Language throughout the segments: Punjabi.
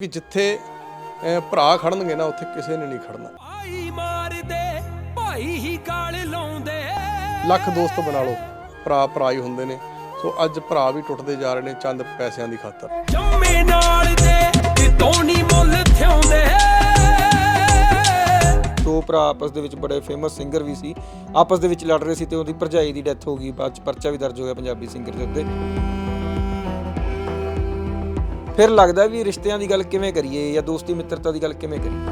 ਕਿ ਜਿੱਥੇ ਭਰਾ ਖੜਨਗੇ ਨਾ ਉੱਥੇ ਕਿਸੇ ਨੇ ਨਹੀਂ ਖੜਨਾ। ਭਾਈ ਮਾਰਦੇ ਭਾਈ ਹੀ ਗਾਲ ਲਾਉਂਦੇ। ਲੱਖ ਦੋਸਤ ਬਣਾ ਲਓ ਭਰਾ ਭਰਾ ਹੀ ਹੁੰਦੇ ਨੇ। ਸੋ ਅੱਜ ਭਰਾ ਵੀ ਟੁੱਟਦੇ ਜਾ ਰਹੇ ਨੇ ਚੰਦ ਪੈਸਿਆਂ ਦੀ ਖਾਤਰ। ਜੰਮੇ ਨਾਲ ਦੇ ਕਿਤੋਂ ਨਹੀਂ ਮੁੱਲ ਥਿਉਂਦੇ। ਦੋ ਭਰਾ ਆਪਸ ਦੇ ਵਿੱਚ ਬੜੇ ਫੇਮਸ ਸਿੰਗਰ ਵੀ ਸੀ। ਆਪਸ ਦੇ ਵਿੱਚ ਲੜ ਰਹੇ ਸੀ ਤੇ ਉਹਦੀ ਭਰਜਾਈ ਦੀ ਡੈਥ ਹੋ ਗਈ। ਬਾਅਦ ਚ ਪਰਚਾ ਵੀ ਦਰਜ ਹੋ ਗਿਆ ਪੰਜਾਬੀ ਸਿੰਗਰ ਦੇ ਉੱਤੇ। ਫਿਰ ਲੱਗਦਾ ਵੀ ਰਿਸ਼ਤਿਆਂ ਦੀ ਗੱਲ ਕਿਵੇਂ ਕਰੀਏ ਜਾਂ ਦੋਸਤੀ ਮਿੱਤਰਤਾ ਦੀ ਗੱਲ ਕਿਵੇਂ ਕਰੀਏ?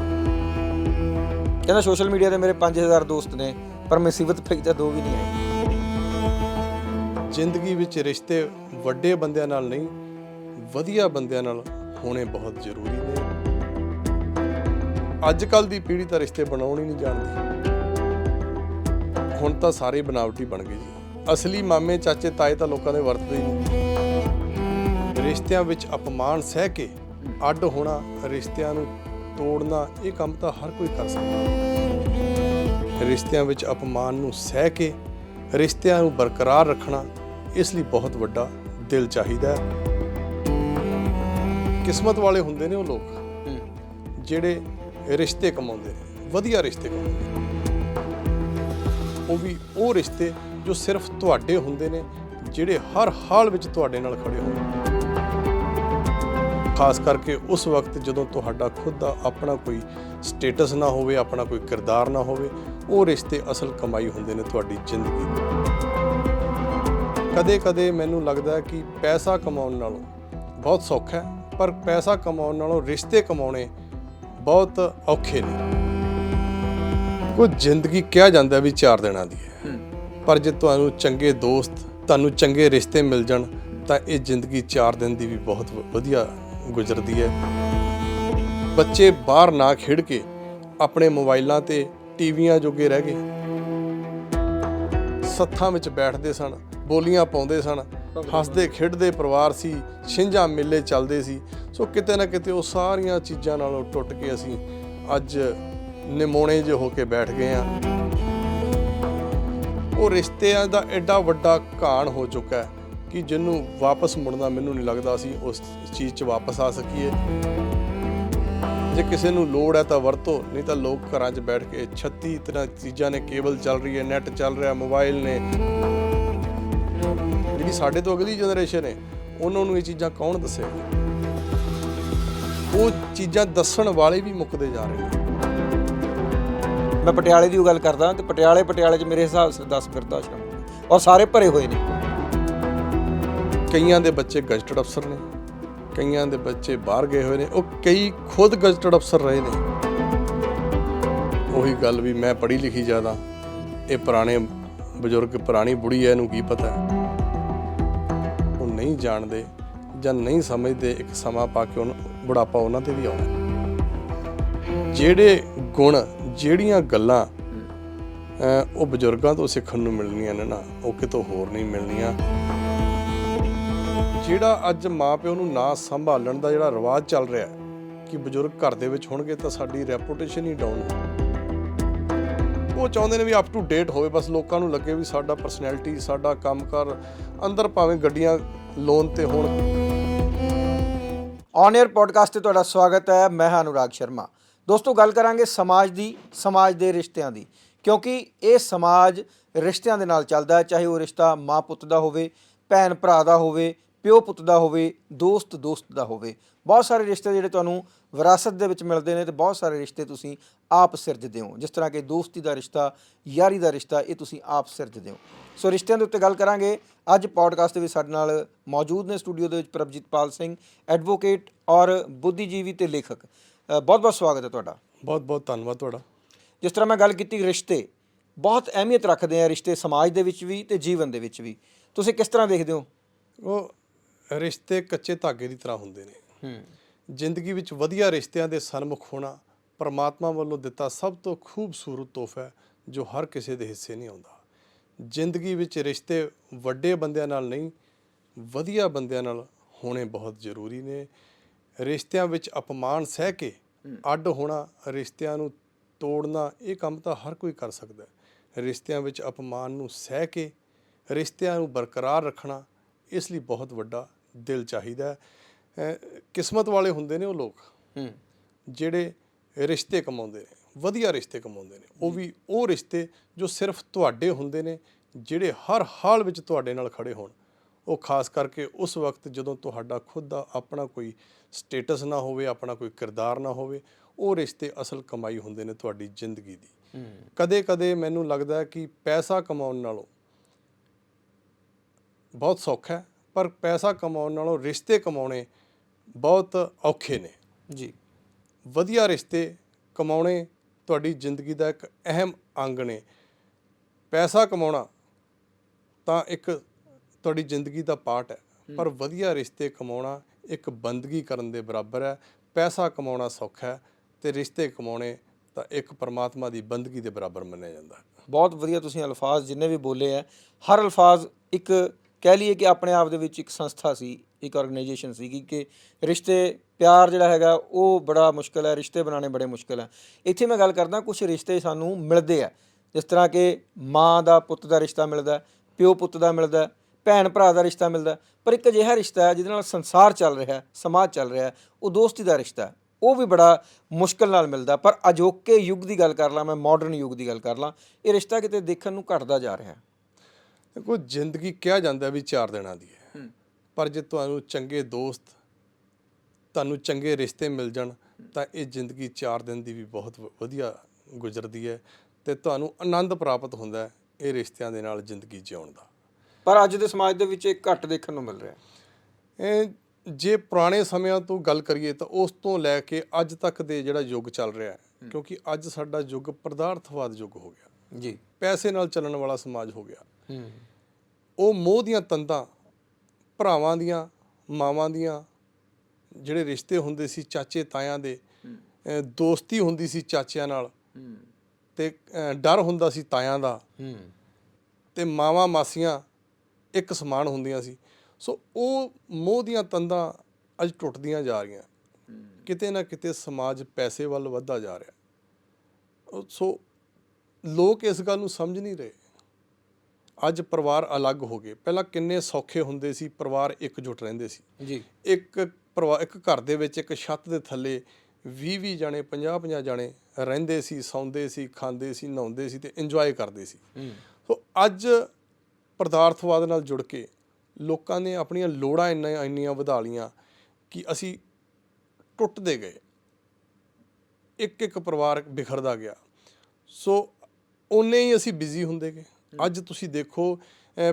ਕਹਿੰਦਾ ਸੋਸ਼ਲ ਮੀਡੀਆ ਤੇ ਮੇਰੇ 5000 ਦੋਸਤ ਨੇ, ਪਰ ਮੁਸੀਬਤ ਪਈ ਤਾਂ ਦੋ ਵੀ ਨਹੀਂ ਆਏ ਜ਼ਿੰਦਗੀ ਵਿੱਚ ਰਿਸ਼ਤੇ ਵੱਡੇ ਬੰਦਿਆਂ ਨਾਲ ਨਹੀਂ, ਵਧੀਆ ਬੰਦਿਆਂ ਨਾਲ ਹੋਣੇ ਬਹੁਤ ਜ਼ਰੂਰੀ ਨੇ। ਅੱਜ ਕੱਲ ਦੀ ਪੀੜ੍ਹੀ ਤਾਂ ਰਿਸ਼ਤੇ ਬਣਾਉਣ ਹੀ ਨਹੀਂ ਜਾਣਦੀ। ਹੁਣ ਤਾਂ ਸਾਰੇ ਬਣਾਵਟੀ ਬਣ ਗਏ ਜੀ। ਅਸਲੀ ਮਾਮੇ, ਚਾਚੇ, ਤਾਏ ਤਾਂ ਲੋਕਾਂ ਦੇ ਵਰਤਦੇ ਹੀ ਨਹੀਂ। ਰਿਸ਼ਤਿਆਂ ਵਿੱਚ ਅਪਮਾਨ ਸਹਿ ਕੇ ਅੱਡ ਹੋਣਾ, ਰਿਸ਼ਤਿਆਂ ਨੂੰ ਤੋੜਨਾ, ਇਹ ਕੰਮ ਤਾਂ ਹਰ ਕੋਈ ਕਰ ਸਕਦਾ। ਰਿਸ਼ਤਿਆਂ ਵਿੱਚ ਅਪਮਾਨ ਨੂੰ ਸਹਿ ਕੇ ਰਿਸ਼ਤਿਆਂ ਨੂੰ ਬਰਕਰਾਰ ਰੱਖਣਾ ਇਸ ਲਈ ਬਹੁਤ ਵੱਡਾ ਦਿਲ ਚਾਹੀਦਾ ਹੈ। ਕਿਸਮਤ ਵਾਲੇ ਹੁੰਦੇ ਨੇ ਉਹ ਲੋਕ, ਜਿਹੜੇ ਰਿਸ਼ਤੇ ਕਮਾਉਂਦੇ ਨੇ, ਵਧੀਆ ਰਿਸ਼ਤੇ ਕਮਾਉਂਦੇ ਨੇ। ਉਹ ਵੀ ਉਹ ਰਿਸ਼ਤੇ ਜੋ ਸਿਰਫ ਤੁਹਾਡੇ ਹੁੰਦੇ ਨੇ, ਜਿਹੜੇ ਹਰ ਹਾਲ ਵਿੱਚ ਤੁਹਾਡੇ ਨਾਲ ਖੜੇ ਹੋਣ। ਖਾਸ ਕਰਕੇ ਉਸ ਵਕਤ ਜਦੋਂ ਤੁਹਾਡਾ ਖੁਦ ਦਾ ਆਪਣਾ ਕੋਈ ਸਟੇਟਸ ਨਾ ਹੋਵੇ ਆਪਣਾ ਕੋਈ ਕਿਰਦਾਰ ਨਾ ਹੋਵੇ ਉਹ ਰਿਸ਼ਤੇ ਅਸਲ ਕਮਾਈ ਹੁੰਦੇ ਨੇ ਤੁਹਾਡੀ ਜ਼ਿੰਦਗੀ ਦੀ। ਕਦੇ-ਕਦੇ ਮੈਨੂੰ ਲੱਗਦਾ ਕਿ ਪੈਸਾ ਕਮਾਉਣ ਨਾਲੋਂ ਬਹੁਤ ਸੌਖਾ ਹੈ ਪਰ ਪੈਸਾ ਕਮਾਉਣ ਨਾਲੋਂ ਰਿਸ਼ਤੇ ਕਮਾਉਣੇ ਬਹੁਤ ਔਖੇ ਨੇ। ਉਹ ਜ਼ਿੰਦਗੀ ਕਿਹਾ ਜਾਂਦਾ ਵੀ ਚਾਰ ਦਿਨਾਂ ਦੀ ਹੈ। ਪਰ ਜੇ ਤੁਹਾਨੂੰ ਚੰਗੇ ਦੋਸਤ ਤੁਹਾਨੂੰ ਚੰਗੇ ਰਿਸ਼ਤੇ ਮਿਲ ਜਾਣ ਤਾਂ ਇਹ ਜ਼ਿੰਦਗੀ 4 ਦਿਨ ਦੀ ਵੀ ਬਹੁਤ ਵਧੀਆ ਗੁਜ਼ਰਦੀ ਹੈ। ਬੱਚੇ ਬਾਹਰ ਨਾ ਖੇਡ ਕੇ ਆਪਣੇ ਮੋਬਾਈਲਾਂ ਤੇ ਟੀਵੀਆਂ ਜੋਗੇ ਰਹਿ ਗਏ। ਸੱਥਾਂ ਵਿੱਚ ਬੈਠਦੇ ਸਨ, ਬੋਲੀਆਂ ਪਾਉਂਦੇ ਸਨ, ਹੱਸਦੇ ਖੇਡਦੇ ਪਰਿਵਾਰ ਸੀ, ਛਿੰਝਾਂ ਮੇਲੇ ਚੱਲਦੇ ਸੀ। ਸੋ ਕਿਤੇ ਨਾ ਕਿਤੇ ਉਹ ਸਾਰੀਆਂ ਚੀਜ਼ਾਂ ਨਾਲੋਂ ਟੁੱਟ ਕੇ ਅਸੀਂ ਅੱਜ ਨਿਮੋਣੇ ਜਿਹੇ ਹੋ ਕੇ ਬੈਠ ਗਏ ਆ ਉਹ ਰਿਸ਼ਤਿਆਂ ਦਾ ਐਡਾ ਵੱਡਾ ਘਾਣ ਹੋ ਚੁੱਕਾ ਹੈ। ਕਿ ਜਿਹਨੂੰ ਵਾਪਸ ਮੁੜਨਾ ਮੈਨੂੰ ਨਹੀਂ ਲੱਗਦਾ ਅਸੀਂ ਉਸ ਚੀਜ਼ 'ਚ ਵਾਪਸ ਆ ਸਕੀਏ। ਜੇ ਕਿਸੇ ਨੂੰ ਲੋੜ ਹੈ ਤਾਂ ਵਰਤੋ, ਨਹੀਂ ਤਾਂ ਲੋਕ ਘਰਾਂ 'ਚ ਬੈਠ ਕੇ 36 ਤਰ੍ਹਾਂ ਚੀਜ਼ਾਂ ਨੇ, ਕੇਬਲ ਚੱਲ ਰਹੀ ਹੈ, ਨੈਟ ਚੱਲ ਰਿਹਾ, ਮੋਬਾਈਲ ਨੇ। ਜਿਹੜੀ ਸਾਡੇ ਤੋਂ ਅਗਲੀ ਜਨਰੇਸ਼ਨ ਹੈ, ਉਹਨਾਂ ਨੂੰ ਇਹ ਚੀਜ਼ਾਂ ਕੌਣ ਦੱਸੇਗਾ? ਉਹ ਚੀਜ਼ਾਂ ਦੱਸਣ ਵਾਲੇ ਵੀ ਮੁੱਕਦੇ ਜਾ ਰਹੇ ਨੇ। ਮੈਂ ਪਟਿਆਲੇ ਦੀ ਉਹ ਗੱਲ ਕਰਦਾ, ਤੇ ਪਟਿਆਲੇ ਪਟਿਆਲੇ 'ਚ ਮੇਰੇ ਹਿਸਾਬ ਸਿਰ 10 ਬਿਰਧ ਔਰ ਸਾਰੇ ਭਰੇ ਹੋਏ ਨੇ। ਕਈਆਂ ਦੇ ਬੱਚੇ ਗਜ਼ਟਡ ਅਫਸਰ ਨੇ, ਕਈਆਂ ਦੇ ਬੱਚੇ ਬਾਹਰ ਗਏ ਹੋਏ ਨੇ, ਉਹ ਕਈ ਖੁਦ ਗਜ਼ਟਡ ਅਫਸਰ ਰਹੇ ਨੇ। ਉਹੀ ਗੱਲ ਵੀ ਮੈਂ ਪੜ੍ਹੀ ਲਿਖੀ ਜ਼ਿਆਦਾ, ਇਹ ਪੁਰਾਣੇ ਬਜ਼ੁਰਗ, ਪੁਰਾਣੀ ਬੁੜੀ ਐ ਇਹਨੂੰ ਕੀ ਪਤਾ ਉਹ ਨਹੀਂ ਜਾਣਦੇ ਜਾਂ ਨਹੀਂ ਸਮਝਦੇ, ਇੱਕ ਸਮਾਂ ਪਾ ਕੇ ਉਹਨਾਂ, ਬੁਢਾਪਾ ਉਹਨਾਂ ਤੇ ਵੀ ਆਉਣਾ ਜਿਹੜੇ ਗੁਣ, ਜਿਹੜੀਆਂ ਗੱਲਾਂ ਉਹ ਬਜ਼ੁਰਗਾਂ ਤੋਂ ਸਿੱਖਣ ਨੂੰ ਮਿਲਣੀਆਂ ਨੇ ਨਾ, ਉਹ ਕਿਤੋਂ ਹੋਰ ਨਹੀਂ ਮਿਲਣੀਆਂ। ਜਿਹੜਾ ਅੱਜ ਮਾਪਿਓ ਨੂੰ ਨਾ ਸੰਭਾਲਣ ਦਾ ਜਿਹੜਾ ਰਿਵਾਜ ਚੱਲ ਰਿਹਾ ਕਿ ਬਜ਼ੁਰਗ ਘਰ ਦੇ ਵਿੱਚ ਹੋਣਗੇ ਤਾਂ ਸਾਡੀ ਰੈਪੂਟੇਸ਼ਨ ਹੀ ਡਾਊਨ ਉਹ ਚਾਹੁੰਦੇ ਨੇ ਵੀ ਅਪ ਟੂ ਡੇਟ ਹੋਵੇ, ਬਸ ਲੋਕਾਂ ਨੂੰ ਲੱਗੇ ਵੀ ਸਾਡਾ ਪਰਸਨੈਲਿਟੀ ਸਾਡਾ ਕੰਮਕਾਰ ਅੰਦਰ ਭਾਵੇਂ ਗੱਡੀਆਂ ਲੋਨ ਤੇ ਹੋਣ। ਔਨ 에ਅਰ ਪੋਡਕਾਸਟ ਤੇ ਤੁਹਾਡਾ ਸਵਾਗਤ ਹੈ, ਮੈਂ ਹਾਂ ਅਨੁਰਾਗ ਸ਼ਰਮਾ। ਦੋਸਤੋ, ਗੱਲ ਕਰਾਂਗੇ ਸਮਾਜ ਦੀ, ਸਮਾਜ ਦੇ ਰਿਸ਼ਤਿਆਂ ਦੀ। ਕਿਉਂਕਿ ਇਹ ਸਮਾਜ ਰਿਸ਼ਤਿਆਂ ਦੇ ਨਾਲ ਚੱਲਦਾ ਹੈ, ਚਾਹੇ ਉਹ ਰਿਸ਼ਤਾ ਮਾਂ ਪੁੱਤ ਦਾ ਹੋਵੇ ਭੈਣ ਭਰਾ ਦਾ ਹੋਵੇ ਪਿਓ ਪੁੱਤ ਦਾ ਹੋਵੇ ਦੋਸਤ ਦੋਸਤ ਦਾ ਹੋਵੇ। ਬਹੁਤ ਸਾਰੇ ਰਿਸ਼ਤੇ ਜਿਹੜੇ ਤੁਹਾਨੂੰ ਵਿਰਾਸਤ ਦੇ ਵਿੱਚ ਮਿਲਦੇ ਨੇ ਤੇ ਬਹੁਤ ਸਾਰੇ ਰਿਸ਼ਤੇ ਤੁਸੀਂ ਆਪ ਸਿਰਜਦੇ ਹੋ ਜਿਸ ਤਰ੍ਹਾਂ ਕਿ ਦੋਸਤੀ ਦਾ ਰਿਸ਼ਤਾ ਯਾਰੀ ਦਾ ਰਿਸ਼ਤਾ ਇਹ ਤੁਸੀਂ ਆਪ ਸਿਰਜਦੇ ਹੋ ਸੋ ਰਿਸ਼ਤਿਆਂ ਦੇ ਉੱਤੇ ਗੱਲ ਕਰਾਂਗੇ। ਅੱਜ ਪੋਡਕਾਸਟ ਦੇ ਵਿੱਚ ਸਾਡੇ ਨਾਲ ਮੌਜੂਦ ਨੇ ਸਟੂਡੀਓ ਦੇ ਵਿੱਚ ਪ੍ਰਭਜੀਤ ਪਾਲ ਸਿੰਘ ਐਡਵੋਕੇਟ ਔਰ ਬੁੱਧੀਜੀਵੀ ਤੇ ਲੇਖਕ। ਬਹੁਤ ਬਹੁਤ ਸਵਾਗਤ ਹੈ ਤੁਹਾਡਾ। ਬਹੁਤ ਬਹੁਤ ਧੰਨਵਾਦ ਤੁਹਾਡਾ। ਜਿਸ ਤਰ੍ਹਾਂ ਮੈਂ ਗੱਲ ਕੀਤੀ ਰਿਸ਼ਤੇ ਬਹੁਤ ਅਹਿਮੀਅਤ ਰੱਖਦੇ ਆ ਰਿਸ਼ਤੇ ਸਮਾਜ ਦੇ ਵਿੱਚ ਵੀ ਤੇ ਜੀਵਨ ਦੇ ਵਿੱਚ ਵੀ। ਤੁਸੀਂ ਕਿਸ ਤਰ੍ਹਾਂ ਦੇਖਦੇ ਹੋ? ਉਹ ਰਿਸ਼ਤੇ ਕੱਚੇ ਧਾਗੇ ਦੀ ਤਰ੍ਹਾਂ ਹੁੰਦੇ ਨੇ। ਹੂੰ। ਜ਼ਿੰਦਗੀ ਵਿੱਚ ਵਧੀਆ ਰਿਸ਼ਤਿਆਂ ਦੇ ਸਨਮੁਖ ਹੋਣਾ ਪਰਮਾਤਮਾ ਵੱਲੋਂ ਦਿੱਤਾ ਸਭ ਤੋਂ ਖੂਬਸੂਰਤ ਤੋਹਫਾ ਹੈ ਜੋ ਹਰ ਕਿਸੇ ਦੇ ਹਿੱਸੇ ਨਹੀਂ ਆਉਂਦਾ। ਜ਼ਿੰਦਗੀ ਵਿੱਚ ਰਿਸ਼ਤੇ ਵੱਡੇ ਬੰਦਿਆਂ ਨਾਲ ਨਹੀਂ ਵਧੀਆ ਬੰਦਿਆਂ ਨਾਲ ਹੋਣੇ ਬਹੁਤ ਜ਼ਰੂਰੀ ਨੇ। ਰਿਸ਼ਤਿਆਂ ਵਿੱਚ ਅਪਮਾਨ ਸਹਿ ਕੇ ਅੱਡ ਹੋਣਾ ਰਿਸ਼ਤਿਆਂ ਨੂੰ ਤੋੜਨਾ ਇਹ ਕੰਮ ਤਾਂ ਹਰ ਕੋਈ ਕਰ ਸਕਦਾ ਹੈ। ਰਿਸ਼ਤਿਆਂ ਵਿੱਚ ਅਪਮਾਨ ਨੂੰ ਸਹਿ ਕੇ ਰਿਸ਼ਤਿਆਂ ਨੂੰ ਬਰਕਰਾਰ ਰੱਖਣਾ ਇਸ ਲਈ ਬਹੁਤ ਵੱਡਾ ਦਿਲ ਚਾਹੀਦਾ ਕਿਸਮਤ ਵਾਲੇ ਹੁੰਦੇ ਨੇ ਉਹ ਲੋਕ। ਜਿਹੜੇ ਰਿਸ਼ਤੇ ਕਮਾਉਂਦੇ ਨੇ ਵਧੀਆ ਰਿਸ਼ਤੇ ਕਮਾਉਂਦੇ ਨੇ ਉਹ ਵੀ ਉਹ ਰਿਸ਼ਤੇ ਜੋ ਸਿਰਫ ਤੁਹਾਡੇ ਹੁੰਦੇ ਨੇ ਜਿਹੜੇ ਹਰ ਹਾਲ ਵਿੱਚ ਤੁਹਾਡੇ ਨਾਲ ਖੜੇ ਹੋਣ। ਉਹ ਖਾਸ ਕਰਕੇ ਉਸ ਵਕਤ ਜਦੋਂ ਤੁਹਾਡਾ ਖੁਦ ਦਾ ਆਪਣਾ ਕੋਈ ਸਟੇਟਸ ਨਾ ਹੋਵੇ ਆਪਣਾ ਕੋਈ ਕਿਰਦਾਰ ਨਾ ਹੋਵੇ ਉਹ ਰਿਸ਼ਤੇ ਅਸਲ ਕਮਾਈ ਹੁੰਦੇ ਨੇ ਤੁਹਾਡੀ ਜ਼ਿੰਦਗੀ ਦੀ। ਹੂੰ। ਕਦੇ ਕਦੇ ਮੈਨੂੰ ਲੱਗਦਾ ਹੈ ਕਿ ਪੈਸਾ ਕਮਾਉਣ ਨਾਲੋਂ ਬਹੁਤ ਸੌਖਾ ਹੈ। ਪਰ ਪੈਸਾ ਕਮਾਉਣ ਨਾਲੋਂ ਰਿਸ਼ਤੇ ਕਮਾਉਣੇ ਬਹੁਤ ਔਖੇ ਨੇ। ਜੀ। ਵਧੀਆ ਰਿਸ਼ਤੇ ਕਮਾਉਣੇ ਤੁਹਾਡੀ ਜ਼ਿੰਦਗੀ ਦਾ ਇੱਕ ਅਹਿਮ ਅੰਗ ਨੇ। ਪੈਸਾ ਕਮਾਉਣਾ ਤਾਂ ਇੱਕ ਤੁਹਾਡੀ ਜ਼ਿੰਦਗੀ ਦਾ ਪਾਰਟ ਹੈ। ਪਰ ਵਧੀਆ ਰਿਸ਼ਤੇ ਕਮਾਉਣਾ ਇੱਕ ਬੰਦਗੀ ਕਰਨ ਦੇ ਬਰਾਬਰ ਹੈ। ਪੈਸਾ ਕਮਾਉਣਾ ਸੌਖਾ ਹੈ ਤੇ ਰਿਸ਼ਤੇ ਕਮਾਉਣੇ ਤਾਂ ਇੱਕ ਪਰਮਾਤਮਾ ਦੀ ਬੰਦਗੀ ਦੇ ਬਰਾਬਰ ਮੰਨਿਆ ਜਾਂਦਾ ਬਹੁਤ ਵਧੀਆ ਤੁਸੀਂ ਅਲਫਾਜ਼ ਜਿੰਨੇ ਵੀ ਬੋਲੇ ਆ ਹਰ ਅਲਫਾਜ਼ ਇੱਕ ਕਹਿ ਲਈਏ ਕਿ ਆਪਣੇ ਆਪ ਦੇ ਵਿੱਚ ਇੱਕ ਸੰਸਥਾ ਸੀ, ਇੱਕ ਆਰਗੇਨਾਈਜੇਸ਼ਨ ਸੀਗੀ ਕਿ ਰਿਸ਼ਤੇ, ਪਿਆਰ ਜਿਹੜਾ ਹੈਗਾ ਉਹ ਬੜਾ ਮੁਸ਼ਕਲ ਹੈ, ਰਿਸ਼ਤੇ ਬਣਾਉਣੇ ਬੜੇ ਮੁਸ਼ਕਲ ਹੈ। ਇੱਥੇ ਮੈਂ ਗੱਲ ਕਰਦਾ ਕੁਝ ਰਿਸ਼ਤੇ ਸਾਨੂੰ ਮਿਲਦੇ ਆ। ਜਿਸ ਤਰ੍ਹਾਂ ਕਿ ਮਾਂ ਦਾ ਪੁੱਤ ਦਾ ਰਿਸ਼ਤਾ ਮਿਲਦਾ ਪਿਓ ਪੁੱਤ ਦਾ ਮਿਲਦਾ ਭੈਣ ਭਰਾ ਦਾ ਰਿਸ਼ਤਾ ਮਿਲਦਾ ਪਰ ਇੱਕ ਅਜਿਹਾ ਰਿਸ਼ਤਾ ਹੈ ਜਿਹਦੇ ਨਾਲ ਸੰਸਾਰ ਚੱਲ ਰਿਹਾ ਸਮਾਜ ਚੱਲ ਰਿਹਾ ਉਹ ਦੋਸਤੀ ਦਾ ਰਿਸ਼ਤਾ ਉਹ ਵੀ ਬੜਾ ਮੁਸ਼ਕਲ ਨਾਲ ਮਿਲਦਾ ਪਰ ਅਜੋਕੇ ਯੁੱਗ ਦੀ ਗੱਲ ਕਰ ਲਾਂ, ਮੈਂ ਮਾਡਰਨ ਯੁੱਗ ਦੀ ਗੱਲ ਕਰ ਲਾਂ, ਇਹ ਰਿਸ਼ਤਾ ਕਿਤੇ ਦੇਖਣ ਨੂੰ ਘਟਦਾ ਜਾ ਰਿਹਾ ਹੈ। ਦੇਖੋ ਜ਼ਿੰਦਗੀ ਕਿਹਾ ਜਾਂਦਾ ਵੀ ਚਾਰ ਦਿਨਾਂ ਦੀ ਹੈ। ਪਰ ਜੇ ਤੁਹਾਨੂੰ ਚੰਗੇ ਦੋਸਤ ਤੁਹਾਨੂੰ ਚੰਗੇ ਰਿਸ਼ਤੇ ਮਿਲ ਜਾਣ ਤਾਂ ਇਹ ਜ਼ਿੰਦਗੀ ਚਾਰ ਦਿਨ ਦੀ ਵੀ ਬਹੁਤ ਵਧੀਆ ਗੁਜ਼ਰਦੀ ਹੈ ਤੇ ਤੁਹਾਨੂੰ ਆਨੰਦ ਪ੍ਰਾਪਤ ਹੁੰਦਾ ਹੈ ਇਹ ਰਿਸ਼ਤਿਆਂ ਦੇ ਨਾਲ ਜ਼ਿੰਦਗੀ ਜਿਉਣ ਦਾ। ਪਰ ਅੱਜ ਦੇ ਸਮਾਜ ਦੇ ਵਿੱਚ ਇਹ ਘੱਟ ਦੇਖਣ ਨੂੰ ਮਿਲ ਰਿਹਾ ਹੈ। ਇਹ ਜੇ ਪੁਰਾਣੇ ਸਮਿਆਂ ਤੋਂ ਗੱਲ ਕਰੀਏ ਤਾਂ ਉਸ ਤੋਂ ਲੈ ਕੇ ਅੱਜ ਤੱਕ ਦੇ ਜਿਹੜਾ ਯੁੱਗ ਚੱਲ ਰਿਹਾ ਹੈ। ਕਿਉਂਕਿ ਅੱਜ ਸਾਡਾ ਯੁੱਗ ਪਦਾਰਥਵਾਦ ਯੁੱਗ ਹੋ ਗਿਆ। ਜੀ। ਪੈਸੇ ਨਾਲ ਚੱਲਣ ਵਾਲਾ ਸਮਾਜ ਹੋ ਗਿਆ। ਉਹ ਮੋਹ ਦੀਆਂ ਤੰਦਾਂ ਭਰਾਵਾਂ ਦੀਆਂ ਮਾਵਾਂ ਦੀਆਂ ਜਿਹੜੇ ਰਿਸ਼ਤੇ ਹੁੰਦੇ ਸੀ ਚਾਚੇ ਤਾਇਆਂ ਦੇ ਦੋਸਤੀ ਹੁੰਦੀ ਸੀ ਚਾਚਿਆਂ ਨਾਲ ਤੇ ਡਰ ਹੁੰਦਾ ਸੀ ਤਾਇਆਂ ਦਾ। ਤੇ ਮਾਵਾਂ ਮਾਸੀਆਂ ਇੱਕ ਸਮਾਨ ਹੁੰਦੀਆਂ ਸੀ। ਸੋ ਉਹ ਮੋਹ ਦੀਆਂ ਤੰਦਾਂ ਅੱਜ ਟੁੱਟਦੀਆਂ ਜਾ ਰਹੀਆਂ। ਕਿਤੇ ਨਾ ਕਿਤੇ ਸਮਾਜ ਪੈਸੇ ਵੱਲ ਵੱਧਦਾ ਜਾ ਰਿਹਾ। ਸੋ ਲੋਕ ਇਸ ਗੱਲ ਨੂੰ ਸਮਝ ਨਹੀਂ ਰਹੇ। ਅੱਜ ਪਰਿਵਾਰ ਅਲੱਗ ਹੋ ਗਏ। ਪਹਿਲਾਂ ਕਿੰਨੇ ਸੌਖੇ ਹੁੰਦੇ ਸੀ ਪਰਿਵਾਰ ਇਕਜੁੱਟ ਰਹਿੰਦੇ ਸੀ। ਜੀ। ਇੱਕ ਪਰਿਵਾਰ ਇੱਕ ਘਰ ਦੇ ਵਿੱਚ ਇੱਕ ਛੱਤ ਦੇ ਥੱਲੇ 20 20 ਜਾਣੇ 50 50 ਜਾਣੇ ਰਹਿੰਦੇ ਸੀ ਸੌਂਦੇ ਸੀ ਖਾਂਦੇ ਸੀ ਨਹਾਉਂਦੇ ਸੀ ਤੇ ਇੰਜੋਏ ਕਰਦੇ ਸੀ। ਸੋ ਅੱਜ ਪਦਾਰਥਵਾਦ ਨਾਲ ਜੁੜ ਕੇ ਲੋਕਾਂ ਨੇ ਆਪਣੀਆਂ ਲੋੜਾਂ ਇੰਨੀਆਂ ਇੰਨੀਆਂ ਵਧਾ ਲੀਆਂ ਕਿ ਅਸੀਂ ਟੁੱਟਦੇ ਗਏ। ਇੱਕ ਇੱਕ ਪਰਿਵਾਰ ਬਿਖਰਦਾ ਗਿਆ। ਸੋ ਉਨੇ ਹੀ ਅਸੀਂ ਬਿਜ਼ੀ ਹੁੰਦੇ ਗਏ। ਅੱਜ ਤੁਸੀਂ ਦੇਖੋ